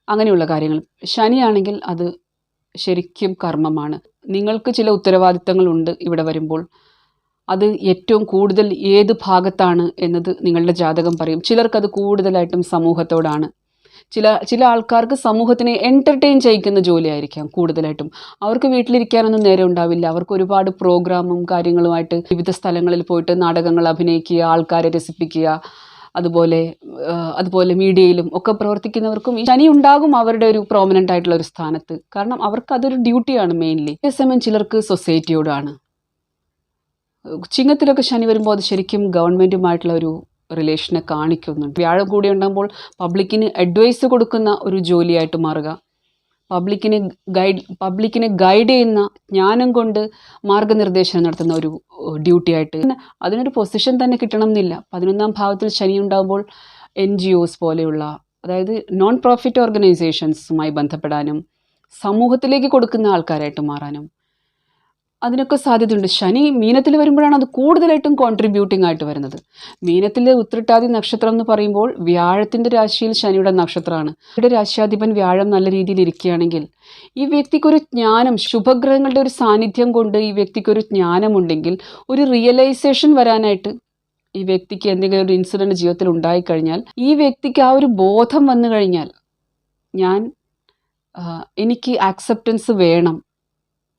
അങ്ങനെയുള്ള കാര്യങ്ങൾ. ശനിയാണെങ്കിൽ അത് ശരിക്കും കർമ്മമാണ്. നിങ്ങൾക്ക് ചില ഉത്തരവാദിത്തങ്ങളുണ്ട് ഇവിടെ വരുമ്പോൾ. അത് ഏറ്റവും കൂടുതൽ ഏത് ഭാഗത്താണ് എന്നത് നിങ്ങളുടെ ജാതകം പറയും. ചിലർക്കത് കൂടുതലായിട്ടും സമൂഹത്തോടാണ്. ചില ചില ആൾക്കാർക്ക് സമൂഹത്തിനെ എന്റർടൈൻ ചെയ്യിക്കുന്ന ജോലിയായിരിക്കാം കൂടുതലായിട്ടും. അവർക്ക് വീട്ടിലിരിക്കാനൊന്നും നേരെ ഉണ്ടാവില്ല. അവർക്ക് ഒരുപാട് പ്രോഗ്രാമും കാര്യങ്ങളുമായിട്ട് വിവിധ സ്ഥലങ്ങളിൽ പോയിട്ട് നാടകങ്ങൾ അഭിനയിക്കുക ആൾക്കാരെ രസിപ്പിക്കുക അതുപോലെ അതുപോലെ മീഡിയയിലും ഒക്കെ പ്രവർത്തിക്കുന്നവർക്കും ഈ ശനി ഉണ്ടാകും അവരുടെ ഒരു പ്രോമിനന്റ് ആയിട്ടുള്ള ഒരു സ്ഥാനത്ത്. കാരണം അവർക്ക് അതൊരു ഡ്യൂട്ടിയാണ് മെയിൻലി അതേസമയം ചിലർക്ക് സൊസൈറ്റിയോടാണ് ചിങ്ങത്തിലൊക്കെ ശനി വരുമ്പോൾ അത് ശരിക്കും ഗവൺമെന്റുമായിട്ടുള്ള ഒരു റിലേഷനെ കാണിക്കുന്നുണ്ട്. വ്യാഴം കൂടി ഉണ്ടാകുമ്പോൾ പബ്ലിക്കിന് അഡ്വൈസ് കൊടുക്കുന്ന ഒരു ജോലിയായിട്ട് മാറുക. പബ്ലിക്കിനെ ഗൈഡ് പബ്ലിക്കിനെ ഗൈഡ് ചെയ്യുന്ന ജ്ഞാനം കൊണ്ട് മാർഗനിർദ്ദേശം നടത്തുന്ന ഒരു ഡ്യൂട്ടി ആയിട്ട് അതിനൊരു പൊസിഷൻ തന്നെ കിട്ടണം എന്നില്ല പതിനൊന്നാം ഭാവത്തിൽ ശനി ഉണ്ടാകുമ്പോൾ എൻ ജി ഒസ് പോലെയുള്ള അതായത് നോൺ പ്രോഫിറ്റ് ഓർഗനൈസേഷൻസുമായി ബന്ധപ്പെടാനും സമൂഹത്തിലേക്ക് കൊടുക്കുന്ന ആൾക്കാരായിട്ട് മാറാനും. അതിനൊക്കെ സാധ്യതയുണ്ട്. ശനി മീനത്തിൽ വരുമ്പോഴാണ് അത് കൂടുതലായിട്ടും കോൺട്രിബ്യൂട്ടിംഗ് ആയിട്ട് വരുന്നത്. മീനത്തിലെ ഉത്രട്ടാതി നക്ഷത്രം എന്ന് പറയുമ്പോൾ വ്യാഴത്തിന്റെ രാശിയിൽ ശനിയുടെ നക്ഷത്രമാണ്. ഇവിടെ രാശ്യാധിപൻ വ്യാഴം നല്ല രീതിയിൽ ഇരിക്കുകയാണെങ്കിൽ ഈ വ്യക്തിക്കൊരു ജ്ഞാനം ശുഭഗ്രഹങ്ങളുടെ ഒരു സാന്നിധ്യം കൊണ്ട് ഈ വ്യക്തിക്കൊരു ജ്ഞാനമുണ്ടെങ്കിൽ ഒരു റിയലൈസേഷൻ വരാനായിട്ട് ഈ വ്യക്തിക്ക് എന്തെങ്കിലും ഒരു ഇൻസിഡന്റ് ജീവിതത്തിൽ ഉണ്ടായിക്കഴിഞ്ഞാൽ ഈ വ്യക്തിക്ക് ആ ഒരു ബോധം വന്നു കഴിഞ്ഞാൽ ഞാൻ എനിക്ക് ആക്സെപ്റ്റൻസ് വേണം.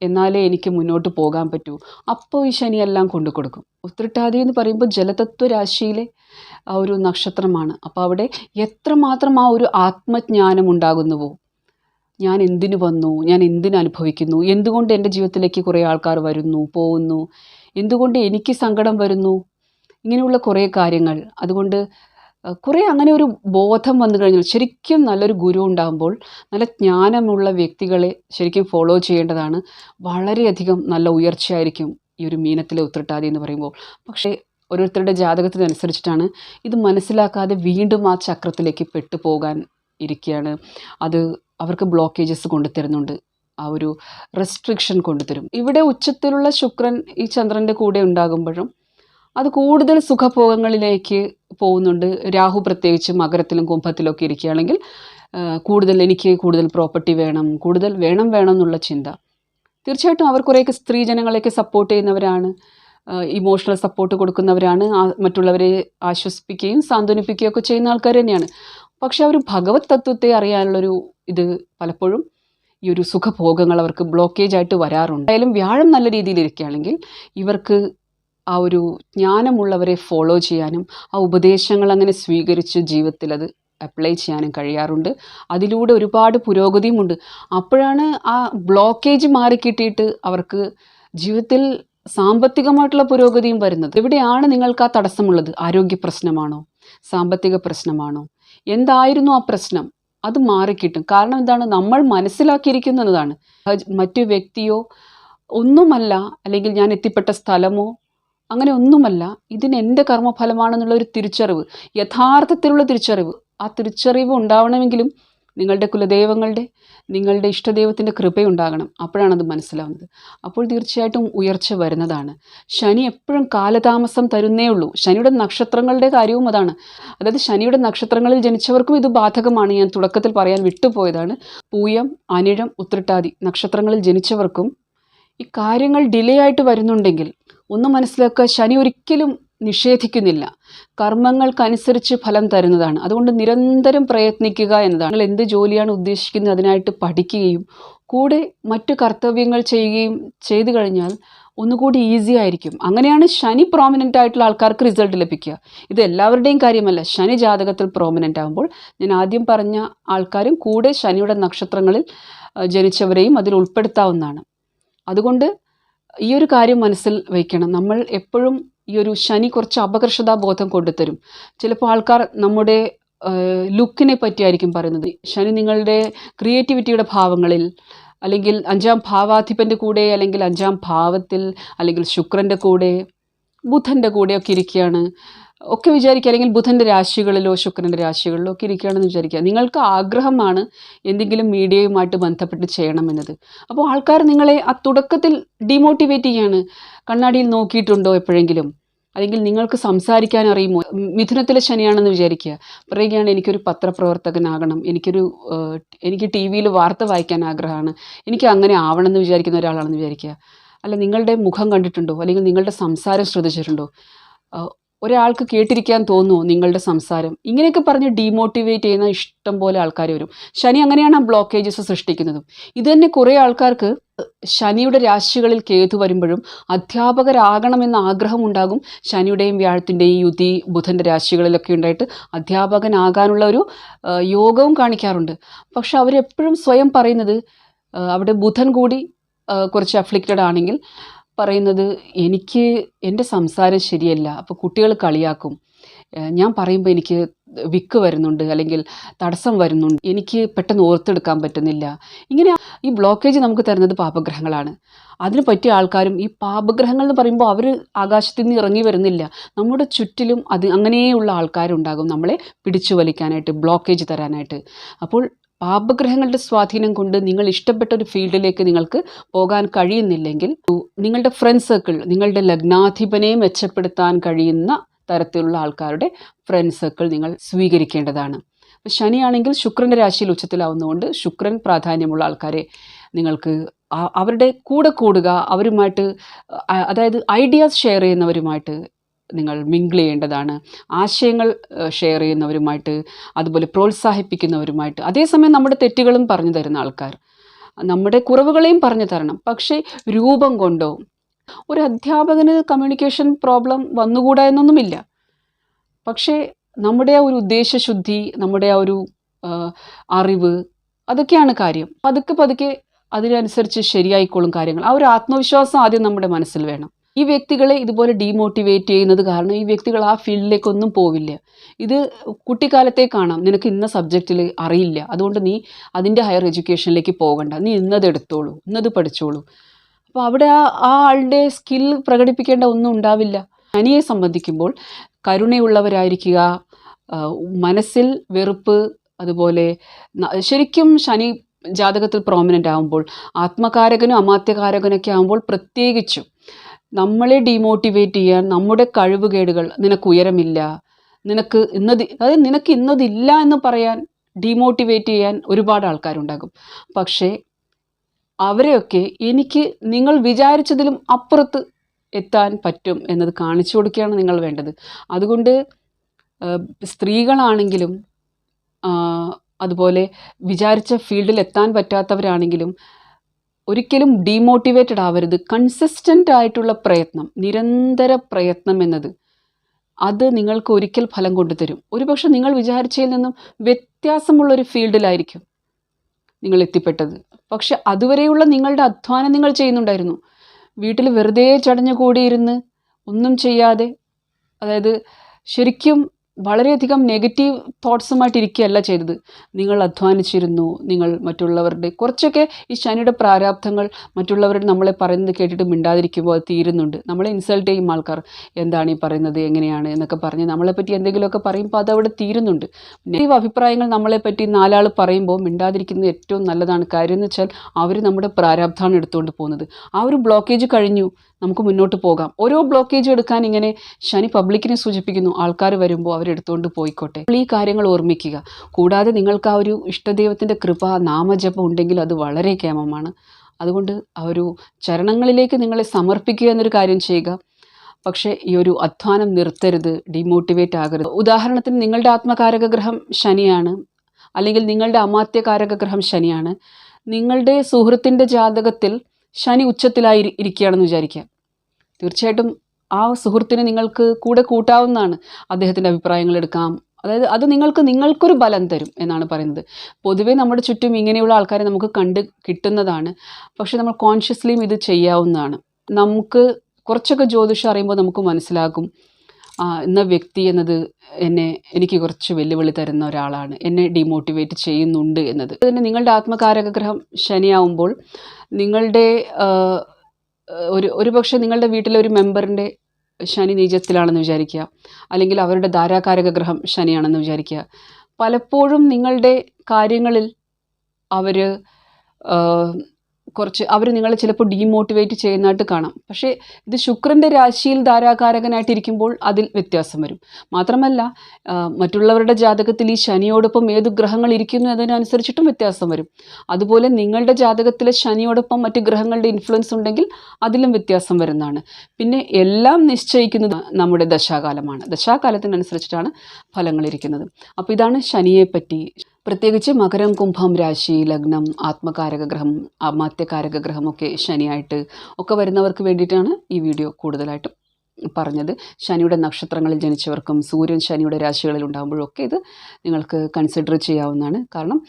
എന്നാലേ എനിക്ക് മുന്നോട്ട് പോകാൻ പറ്റൂ. അപ്പോൾ ഈ ശനിയെല്ലാം കൊണ്ടു കൊടുക്കും. ഉത്രട്ടാതി എന്ന് പറയുമ്പോൾ ജലതത്വ രാശിയിലെ ആ ഒരു നക്ഷത്രമാണ്. അപ്പോൾ അവിടെ എത്രമാത്രം ആ ഒരു ആത്മജ്ഞാനം ഉണ്ടാകുന്നുവോ? ഞാൻ എന്തിനു വന്നു? ഞാൻ എന്തിനു അനുഭവിക്കുന്നു? എന്തുകൊണ്ട് എന്റെ ജീവിതത്തിലേക്ക് കുറേ ആൾക്കാർ വരുന്നു പോകുന്നു? എന്തുകൊണ്ട് എനിക്ക് സങ്കടം വരുന്നു? ഇങ്ങനെയുള്ള കുറേ കാര്യങ്ങൾ. അതുകൊണ്ട് കുറേ അങ്ങനെ ഒരു ബോധം വന്നു കഴിഞ്ഞാൽ ശരിക്കും നല്ലൊരു ഗുരു ഉണ്ടാകുമ്പോൾ നല്ല ജ്ഞാനമുള്ള വ്യക്തികളെ ശരിക്കും ഫോളോ ചെയ്യേണ്ടതാണ്. വളരെയധികം നല്ല ഉയർച്ചയായിരിക്കും ഈ ഒരു മീനത്തിലെ ഉത്രട്ടാതി എന്ന് പറയുമ്പോൾ. പക്ഷേ ഓരോരുത്തരുടെ ജാതകത്തിനനുസരിച്ചിട്ടാണ് ഇത് മനസ്സിലാക്കാതെ വീണ്ടും ആ ചക്രത്തിലേക്ക് പെട്ടുപോകാൻ ഇരിക്കുകയാണ്. അത് അവർക്ക് ബ്ലോക്കേജസ് കൊണ്ടുതരുന്നുണ്ട് ആ ഒരു റെസ്ട്രിക്ഷൻ കൊണ്ടുതരും ഇവിടെ ഉച്ചത്തിലുള്ള ശുക്രൻ ഈ ചന്ദ്രന്റെ കൂടെ ഉണ്ടാകുമ്പോഴും അത് കൂടുതൽ സുഖഭോഗങ്ങളിലേക്ക് പോകുന്നുണ്ട്. രാഹു പ്രത്യേകിച്ച് മകരത്തിലും കുംഭത്തിലും ഒക്കെ ഇരിക്കുകയാണെങ്കിൽ കൂടുതൽ എനിക്ക് കൂടുതൽ പ്രോപ്പർട്ടി വേണം കൂടുതൽ വേണം വേണം എന്നുള്ള ചിന്ത. തീർച്ചയായിട്ടും അവർ കുറേയൊക്കെ സ്ത്രീജനങ്ങളെയൊക്കെ സപ്പോർട്ട് ചെയ്യുന്നവരാണ് ഇമോഷണൽ സപ്പോർട്ട് കൊടുക്കുന്നവരാണ് മറ്റുള്ളവരെ ആശ്വസിപ്പിക്കുകയും സാന്ത്വനിപ്പിക്കുകയും ഒക്കെ ചെയ്യുന്ന ആൾക്കാർ തന്നെയാണ്. പക്ഷെ അവർ ഭഗവത് തത്വത്തെ അറിയാനുള്ളൊരു ഇത് പലപ്പോഴും ഈ ഒരു സുഖഭോഗങ്ങൾ അവർക്ക് ബ്ലോക്കേജ് ആയിട്ട് വരാറുണ്ട്. എന്തായാലും വ്യാഴം നല്ല രീതിയിൽ ഇരിക്കുകയാണെങ്കിൽ ഇവർക്ക് ആ ഒരു ജ്ഞാനമുള്ളവരെ ഫോളോ ചെയ്യാനും ആ ഉപദേശങ്ങൾ അങ്ങനെ സ്വീകരിച്ച് ജീവിതത്തിൽ അത് അപ്ലൈ ചെയ്യാനും കഴിയാറുണ്ട്. അതിലൂടെ ഒരുപാട് പുരോഗതിയുമുണ്ട്. അപ്പോഴാണ് ആ ബ്ലോക്കേജ് മാറിക്കിട്ടിയിട്ട് അവർക്ക് ജീവിതത്തിൽ സാമ്പത്തികമായിട്ടുള്ള പുരോഗതിയും വരുന്നത്. എവിടെയാണ് നിങ്ങൾക്ക് ആ തടസ്സമുള്ളത്? ആരോഗ്യ പ്രശ്നമാണോ? സാമ്പത്തിക പ്രശ്നമാണോ? എന്തായിരുന്നു ആ പ്രശ്നം? അത് മാറിക്കിട്ടും കാരണം എന്താണ്? നമ്മൾ മനസ്സിലാക്കിയിരിക്കുന്നതാണ് മറ്റു വ്യക്തിയോ ഒന്നുമല്ല അല്ലെങ്കിൽ ഞാൻ എത്തിപ്പെട്ട സ്ഥലമോ അങ്ങനെ ഒന്നുമല്ല ഇതിന് എന്റെ കർമ്മഫലമാണെന്നുള്ള ഒരു തിരിച്ചറിവ് യഥാർത്ഥത്തിലുള്ള തിരിച്ചറിവ്. ആ തിരിച്ചറിവ് ഉണ്ടാവണമെങ്കിലും നിങ്ങളുടെ കുലദൈവങ്ങളുടെ നിങ്ങളുടെ ഇഷ്ടദൈവത്തിന്റെ കൃപയുണ്ടാകണം. അപ്പോഴാണ് അത് മനസ്സിലാവുന്നത്. അപ്പോൾ തീർച്ചയായിട്ടും ഉയർച്ച വരുന്നതാണ്. ശനി എപ്പോഴും കാലതാമസം തരുന്നേ ഉള്ളൂ. ശനിയുടെ നക്ഷത്രങ്ങളുടെ കാര്യവും അതാണ്. അതായത് ശനിയുടെ നക്ഷത്രങ്ങളിൽ ജനിച്ചവർക്കും ഇത് ബാധകമാണ്. ഞാൻ തുടക്കത്തിൽ പറയാൻ വിട്ടുപോയതാണ്. പൂയം അനിഴം ഉത്രട്ടാതി നക്ഷത്രങ്ങളിൽ ജനിച്ചവർക്കും ഈ കാര്യങ്ങൾ ഡിലേ ആയിട്ട് വരുന്നുണ്ടെങ്കിൽ ഒന്ന് മനസ്സിലാക്കുക ശനി ഒരിക്കലും നിഷേധിക്കുന്നില്ല. കർമ്മങ്ങൾക്കനുസരിച്ച് ഫലം തരുന്നതാണ്. അതുകൊണ്ട് നിരന്തരം പ്രയത്നിക്കുക എന്നതാണ്. നിങ്ങൾ എന്ത് ജോലിയാണ് ഉദ്ദേശിക്കുന്നത് അതിനായിട്ട് പഠിക്കുകയും കൂടെ മറ്റു കർത്തവ്യങ്ങൾ ചെയ്യുകയും ചെയ്തു കഴിഞ്ഞാൽ ഒന്നുകൂടി ഈസി ആയിരിക്കും. അങ്ങനെയാണ് ശനി പ്രോമിനന്റ് ആയിട്ടുള്ള ആൾക്കാർക്ക് റിസൾട്ട് ലഭിക്കുക. ഇത് എല്ലാവരുടെയും കാര്യമല്ല. ശനി ജാതകത്തിൽ പ്രോമിനന്റ് ആകുമ്പോൾ ഞാൻ ആദ്യം പറഞ്ഞ ആൾക്കാരും കൂടെ ശനിയുടെ നക്ഷത്രങ്ങളിൽ ജനിച്ചവരെയും അതിൽ ഉൾപ്പെടുത്താവുന്നതാണ്. അതുകൊണ്ട് ഈ ഒരു കാര്യം മനസ്സിൽ വയ്ക്കണം. നമ്മൾ എപ്പോഴും ഈ ഒരു ശനി കുറച്ച് അപകർഷതാബോധം കൊണ്ടുതരും. ചിലപ്പോൾ ആൾക്കാർ നമ്മുടെ ലുക്കിനെ പറ്റിയായിരിക്കും പറയുന്നത്. ശനി നിങ്ങളുടെ ക്രിയേറ്റിവിറ്റിയുടെ ഭാവങ്ങളിൽ അല്ലെങ്കിൽ അഞ്ചാം ഭാവാധിപന്റെ കൂടെ അല്ലെങ്കിൽ അഞ്ചാം ഭാവത്തിൽ അല്ലെങ്കിൽ ശുക്രന്റെ കൂടെ ബുധന്റെ കൂടെയൊക്കെ ഇരിക്കുകയാണ്. ഒക്കെ വിചാരിക്കുക അല്ലെങ്കിൽ ബുധന്റെ രാശികളിലോ ശുക്രന്റെ രാശികളിലോ ഒക്കെ ഇരിക്കുകയാണെന്ന് വിചാരിക്കുക. നിങ്ങൾക്ക് ആഗ്രഹമാണ് എന്തെങ്കിലും മീഡിയയുമായിട്ട് ബന്ധപ്പെട്ട് ചെയ്യണമെന്നത്. അപ്പോൾ ആൾക്കാർ നിങ്ങളെ ആ തുടക്കത്തിൽ ഡിമോട്ടിവേറ്റ് ചെയ്യാണ്. കണ്ണാടിയിൽ നോക്കിയിട്ടുണ്ടോ എപ്പോഴെങ്കിലും? അല്ലെങ്കിൽ നിങ്ങൾക്ക് സംസാരിക്കാൻ അറിയുമോ? മിഥുനത്തിലെ ശനിയാണെന്ന് വിചാരിക്കുക. പറയുകയാണ് എനിക്കൊരു പത്രപ്രവർത്തകനാകണം. എനിക്കൊരു എനിക്ക് ടി വിയിൽ വാർത്ത വായിക്കാൻ ആഗ്രഹമാണ്. എനിക്ക് അങ്ങനെ ആവണമെന്ന് വിചാരിക്കുന്ന ഒരാളാണെന്ന് വിചാരിക്കുക. അല്ല നിങ്ങളുടെ മുഖം കണ്ടിട്ടുണ്ടോ? അല്ലെങ്കിൽ നിങ്ങളുടെ സംസാരം ശ്രദ്ധിച്ചിട്ടുണ്ടോ? ഒരാൾക്ക് കേട്ടിരിക്കാൻ തോന്നുമോ നിങ്ങളുടെ സംസാരം? ഇങ്ങനെയൊക്കെ പറഞ്ഞ് ഡീമോട്ടിവേറ്റ് ചെയ്യുന്ന ഇഷ്ടം പോലെ ആൾക്കാർ വരും. ശനി അങ്ങനെയാണ് ആ ബ്ലോക്കേജസ് സൃഷ്ടിക്കുന്നതും. ഇത് തന്നെ കുറേ ആൾക്കാർക്ക് ശനിയുടെ രാശികളിൽ കേതു വരുമ്പോഴും അധ്യാപകരാകണമെന്ന ആഗ്രഹമുണ്ടാകും. ശനിയുടെയും വ്യാഴത്തിന്റെയും യുതി ബുധന്റെ രാശികളിലൊക്കെ ഉണ്ടായിട്ട് അധ്യാപകനാകാനുള്ള ഒരു യോഗവും കാണിക്കാറുണ്ട്. പക്ഷെ അവരെപ്പോഴും സ്വയം പറയുന്നത് അവിടെ ബുധൻ കൂടി കുറച്ച് അഫ്ലിക്റ്റഡ് ആണെങ്കിൽ പറയുന്നത് എനിക്ക് എന്റെ സംസാരം ശരിയല്ല അപ്പോൾ കുട്ടികൾ കളിയാക്കും. ഞാൻ പറയുമ്പോൾ എനിക്ക് വിക്ക് വരുന്നുണ്ട് അല്ലെങ്കിൽ തടസ്സം വരുന്നുണ്ട്. എനിക്ക് പെട്ടെന്ന് ഓർത്തെടുക്കാൻ പറ്റുന്നില്ല. ഇങ്ങനെ ഈ ബ്ലോക്കേജ് നമുക്ക് തരുന്നത് പാപഗ്രഹങ്ങളാണ്. അതിന് പറ്റിയ ആൾക്കാരും ഈ പാപഗ്രഹങ്ങൾ എന്ന് പറയുമ്പോൾ അവർ ആകാശത്തിൽ നിന്ന് ഇറങ്ങി വരുന്നില്ല. നമ്മുടെ ചുറ്റിലും അത് അങ്ങനെയുള്ള ആൾക്കാരുണ്ടാകും നമ്മളെ പിടിച്ചു വലിക്കാനായിട്ട് ബ്ലോക്കേജ് തരാനായിട്ട്. അപ്പോൾ പാപഗ്രഹങ്ങളുടെ സ്വാധീനം കൊണ്ട് നിങ്ങൾ ഇഷ്ടപ്പെട്ട ഒരു ഫീൽഡിലേക്ക് നിങ്ങൾക്ക് പോകാൻ കഴിയുന്നില്ലെങ്കിൽ നിങ്ങളുടെ ഫ്രണ്ട് സർക്കിൾ നിങ്ങളുടെ ലഗ്നാധിപനെ മെച്ചപ്പെടുത്താൻ കഴിയുന്ന തരത്തിലുള്ള ആൾക്കാരുടെ ഫ്രണ്ട് സർക്കിൾ നിങ്ങൾ സ്വീകരിക്കേണ്ടതാണ്. ശനിയാണെങ്കിൽ ശുക്രന്റെ രാശിയിൽ ഉച്ചത്തിലാവുന്നതുകൊണ്ട് ശുക്രൻ പ്രാധാന്യമുള്ള ആൾക്കാരെ നിങ്ങൾക്ക് അവരുടെ കൂടെ കൂടുക അവരുമായിട്ട് അതായത് ഐഡിയാസ് ഷെയർ ചെയ്യുന്നവരുമായിട്ട് നിങ്ങൾ മിങ്കിൾ ചെയ്യേണ്ടതാണ്. ആശയങ്ങൾ ഷെയർ ചെയ്യുന്നവരുമായിട്ട് അതുപോലെ പ്രോത്സാഹിപ്പിക്കുന്നവരുമായിട്ട്. അതേസമയം നമ്മുടെ തെറ്റുകളും പറഞ്ഞു തരുന്ന ആൾക്കാർ. നമ്മുടെ കുറവുകളെയും പറഞ്ഞു തരണം. പക്ഷേ രൂപം കൊണ്ടോ? ഒരു അധ്യാപകന് കമ്മ്യൂണിക്കേഷൻ പ്രോബ്ലം വന്നുകൂടാ എന്നൊന്നുമില്ല. പക്ഷേ നമ്മുടെ ആ ഒരു ഉദ്ദേശശുദ്ധി നമ്മുടെ ആ ഒരു അറിവ് അതൊക്കെയാണ് കാര്യം. പതുക്കെ പതുക്കെ അതിനനുസരിച്ച് ശരിയായിക്കോളും കാര്യങ്ങൾ. ആ ഒരു ആത്മവിശ്വാസം ആദ്യം നമ്മുടെ മനസ്സിൽ വേണം. ഈ വ്യക്തികളെ ഇതുപോലെ ഡീമോട്ടിവേറ്റ് ചെയ്യുന്നത് കാരണം ഈ വ്യക്തികൾ ആ ഫീൽഡിലേക്കൊന്നും പോവില്ല. ഇത് കുട്ടിക്കാലത്തെ കാണാം. നിനക്ക് ഇന്ന സബ്ജക്റ്റിൽ അറിയില്ല. അതുകൊണ്ട് നീ അതിന്റെ ഹയർ എഡ്യൂക്കേഷനിലേക്ക് പോകണ്ട. നീ ഇന്നത് എടുത്തോളൂ. ഇന്നത് പഠിച്ചോളൂ. അപ്പോൾ അവിടെ ആ ആ ആളുടെ സ്കിൽ പ്രകടിപ്പിക്കേണ്ട ഒന്നും ഉണ്ടാവില്ല. അനിയെ സംബന്ധിക്കുമ്പോൾ കരുണയുള്ളവരായിരിക്കുക മനസ്സിൽ വെറുപ്പ് അതുപോലെ ശരിക്കും ശനി ജാതകത്തിൽ പ്രോമിനന്റ് ആകുമ്പോൾ ആത്മകാരകനും അമാത്യകാരകനൊക്കെ ആകുമ്പോൾ പ്രത്യേകിച്ചും നമ്മളെ ഡീമോട്ടിവേറ്റ് ചെയ്യാൻ നമ്മുടെ കഴിവുകേടുകൾ നിനക്ക് ഉയരമില്ല. നിനക്ക് ഇന്നത് അതായത് നിനക്ക് ഇന്നതില്ല എന്ന് പറയാൻ ഡീമോട്ടിവേറ്റ് ചെയ്യാൻ ഒരുപാട് ആൾക്കാരുണ്ടാകും. പക്ഷേ അവരെയൊക്കെ എനിക്ക് നിങ്ങൾ വിചാരിച്ചതിലും അപ്പുറത്ത് എത്താൻ പറ്റും എന്നത് കാണിച്ചു കൊടുക്കുകയാണ് നിങ്ങൾ വേണ്ടത്. അതുകൊണ്ട് സ്ത്രീകളാണെങ്കിലും അതുപോലെ വിചാരിച്ച ഫീൽഡിൽ എത്താൻ പറ്റാത്തവരാണെങ്കിലും ഒരിക്കലും ഡീമോട്ടിവേറ്റഡ് ആവരുത്. കൺസിസ്റ്റന്റ് ആയിട്ടുള്ള പ്രയത്നം നിരന്തര പ്രയത്നം എന്നത് അത് നിങ്ങൾക്ക് ഒരിക്കൽ ഫലം കൊണ്ടുതരും. ഒരുപക്ഷെ നിങ്ങൾ വിചാരിച്ചതിൽ നിന്നും വ്യത്യാസമുള്ളൊരു ഫീൽഡിലായിരിക്കും നിങ്ങൾ എത്തിപ്പെട്ടത്. പക്ഷെ അതുവരെയുള്ള നിങ്ങളുടെ അധ്വാനം നിങ്ങൾ ചെയ്യുന്നുണ്ടായിരുന്നു. വീട്ടിൽ വെറുതെ ചടഞ്ഞുകൂടിയിരുന്ന് ഒന്നും ചെയ്യാതെ അതായത് ശരിക്കും വളരെയധികം നെഗറ്റീവ് തോട്ട്സുമായിട്ട് ഇരിക്കുകയല്ല ചെയ്തത്. നിങ്ങൾ അധ്വാനിച്ചിരുന്നു നിങ്ങൾ മറ്റുള്ളവരുടെ കുറച്ചൊക്കെ ഈ ശനിയുടെ പ്രാരാബ്ധങ്ങൾ മറ്റുള്ളവരുടെ നമ്മളെ പറയുന്നത് കേട്ടിട്ട് മിണ്ടാതിരിക്കുമ്പോൾ അത് തീരുന്നുണ്ട്. നമ്മളെ ഇൻസൾട്ട് ചെയ്യും ആൾക്കാർ. എന്താണ് ഈ പറയുന്നത്? എങ്ങനെയാണ്? എന്നൊക്കെ പറഞ്ഞ് നമ്മളെപ്പറ്റി എന്തെങ്കിലുമൊക്കെ പറയുമ്പോൾ അതവിടെ തീരുന്നുണ്ട്. നെഗറ്റീവ് അഭിപ്രായങ്ങൾ നമ്മളെപ്പറ്റി നാലാൾ പറയുമ്പോൾ മിണ്ടാതിരിക്കുന്നത് ഏറ്റവും നല്ലതാണ്. കാര്യം എന്ന് വെച്ചാൽ അവർ നമ്മുടെ പ്രാരാബ്ധമാണ് എടുത്തുകൊണ്ട് പോകുന്നത്. ആ ഒരു ബ്ലോക്കേജ് കഴിഞ്ഞു. നമുക്ക് മുന്നോട്ട് പോകാം. ഓരോ ബ്ലോക്കേജ് എടുക്കാൻ ഇങ്ങനെ ശനി പബ്ലിക്കിനെ സൂചിപ്പിക്കുന്നു. ആൾക്കാർ വരുമ്പോൾ അവരെടുത്തുകൊണ്ട് പോയിക്കോട്ടെ. ഈ കാര്യങ്ങൾ ഓർമ്മിക്കുക. കൂടാതെ നിങ്ങൾക്ക് ആ ഒരു ഇഷ്ടദൈവത്തിന്റെ കൃപ നാമജപം ഉണ്ടെങ്കിൽ അത് വളരെ കേമമാണ്. അതുകൊണ്ട് ആ ഒരു ചരണങ്ങളിലേക്ക് നിങ്ങളെ സമർപ്പിക്കുക എന്നൊരു കാര്യം ചെയ്യുക. പക്ഷേ ഈ ഒരു അധ്വാനം നിർത്തരുത് ഡിമോട്ടിവേറ്റ് ആകരുത്. ഉദാഹരണത്തിന് നിങ്ങളുടെ ആത്മകാരക ഗ്രഹം ശനിയാണ്. അല്ലെങ്കിൽ നിങ്ങളുടെ അമാത്യകാരക ഗ്രഹം ശനിയാണ്. നിങ്ങളുടെ സുഹൃത്തിന്റെ ജാതകത്തിൽ ശനി ഉച്ചത്തിലായി ഇരി- ഇരിക്കുകയാണെന്ന് വിചാരിക്കുക. തീർച്ചയായിട്ടും ആ സുഹൃത്തിന് നിങ്ങൾക്ക് കൂടെ കൂട്ടാവുന്നതാണ് അദ്ദേഹത്തിന്റെ അഭിപ്രായങ്ങൾ എടുക്കാം. അതായത് അത് നിങ്ങൾക്ക് നിങ്ങൾക്കൊരു ബലം തരും എന്നാണ് പറയുന്നത്. പൊതുവേ നമ്മുടെ ചുറ്റും ഇങ്ങനെയുള്ള ആൾക്കാരെ നമുക്ക് കണ്ട് കിട്ടുന്നതാണ്. പക്ഷെ നമ്മൾ കോൺഷ്യസ്ലിയും ഇത് ചെയ്യാവുന്നതാണ്. നമുക്ക് കുറച്ചൊക്കെ ജ്യോതിഷം അറിയുമ്പോൾ നമുക്ക് മനസ്സിലാകും. ആ, ഇന്ന വ്യക്തി എന്നത് എന്നെ എനിക്ക് കുറച്ച് വെല്ലുവിളി തരുന്ന ഒരാളാണ്. എന്നെ ഡിമോട്ടിവേറ്റ് ചെയ്യുന്നുണ്ട് എന്നത്. അതിന് നിങ്ങളുടെ ആത്മകാരക ഗ്രഹം ശനിയാവുമ്പോൾ നിങ്ങളുടെ ഒരു ഒരു പക്ഷേ നിങ്ങളുടെ വീട്ടിലെ ഒരു മെമ്പറിന്റെ ശനി നീചത്തിലാണെന്ന് വിചാരിക്കുക. അല്ലെങ്കിൽ അവരുടെ ധാരാകാരക ഗ്രഹം ശനിയാണെന്ന് വിചാരിക്കുക. പലപ്പോഴും നിങ്ങളുടെ കാര്യങ്ങളിൽ അവർ കുറച്ച് അവർ നിങ്ങളെ ചിലപ്പോൾ ഡീമോട്ടിവേറ്റ് ചെയ്യുന്നതായിട്ട് കാണാം. പക്ഷേ ഇത് ശുക്രന്റെ രാശിയിൽ ധാരാകാരകനായിട്ടിരിക്കുമ്പോൾ അതിൽ വ്യത്യാസം വരും. മാത്രമല്ല മറ്റുള്ളവരുടെ ജാതകത്തിൽ ഈ ശനിയോടൊപ്പം ഏത് ഗ്രഹങ്ങൾ ഇരിക്കുന്നു എന്നതിനനുസരിച്ചിട്ടും വ്യത്യാസം വരും. അതുപോലെ നിങ്ങളുടെ ജാതകത്തിലെ ശനിയോടൊപ്പം മറ്റ് ഗ്രഹങ്ങളുടെ ഇൻഫ്ലുവൻസ് ഉണ്ടെങ്കിൽ അതിലും വ്യത്യാസം വരുന്നതാണ്. പിന്നെ എല്ലാം നിശ്ചയിക്കുന്നത് നമ്മുടെ ദശാകാലമാണ്. ദശാകാലത്തിനനുസരിച്ചിട്ടാണ് ഫലങ്ങൾ ഇരിക്കുന്നത്. അപ്പോൾ ഇതാണ് ശനിയെ പറ്റി പ്രത്യേകിച്ച് മകരം കുംഭം രാശി ലഗ്നം ആത്മകാരക ഗ്രഹം അമാത്യകാരക ഗ്രഹം ഒക്കെ ശനിയായിട്ട് ഒക്കെ വരുന്നവർക്ക് വേണ്ടിയിട്ടാണ് ഈ വീഡിയോ കൂടുതലായിട്ടും പറഞ്ഞത്. ശനിയുടെ നക്ഷത്രങ്ങളിൽ ജനിച്ചവർക്കും സൂര്യൻ ശനിയുടെ രാശികളിൽ ഉണ്ടാകുമ്പോഴൊക്കെ ഇത് നിങ്ങൾക്ക് കൺസിഡർ ചെയ്യാവുന്നതാണ്. കാരണം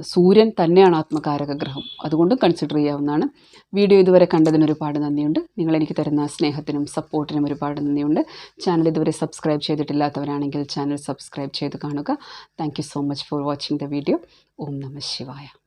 സൂര്യൻ തന്നെയാണ് ആത്മകാരക ഗ്രഹം. അതുകൊണ്ടും കൺസിഡർ ചെയ്യാവുന്നതാണ്. വീഡിയോ ഇതുവരെ കണ്ടതിന് ഒരുപാട് നന്ദിയുണ്ട്. നിങ്ങൾ എനിക്ക് തരുന്ന സ്നേഹത്തിനും സപ്പോർട്ടിനും ഒരുപാട് നന്ദിയുണ്ട്. ചാനൽ ഇതുവരെ സബ്സ്ക്രൈബ് ചെയ്തിട്ടില്ലാത്തവരാണെങ്കിൽ ചാനൽ സബ്സ്ക്രൈബ് ചെയ്ത് കാണുക. Thank so much for watching the video ഓം നമ ശിവായ.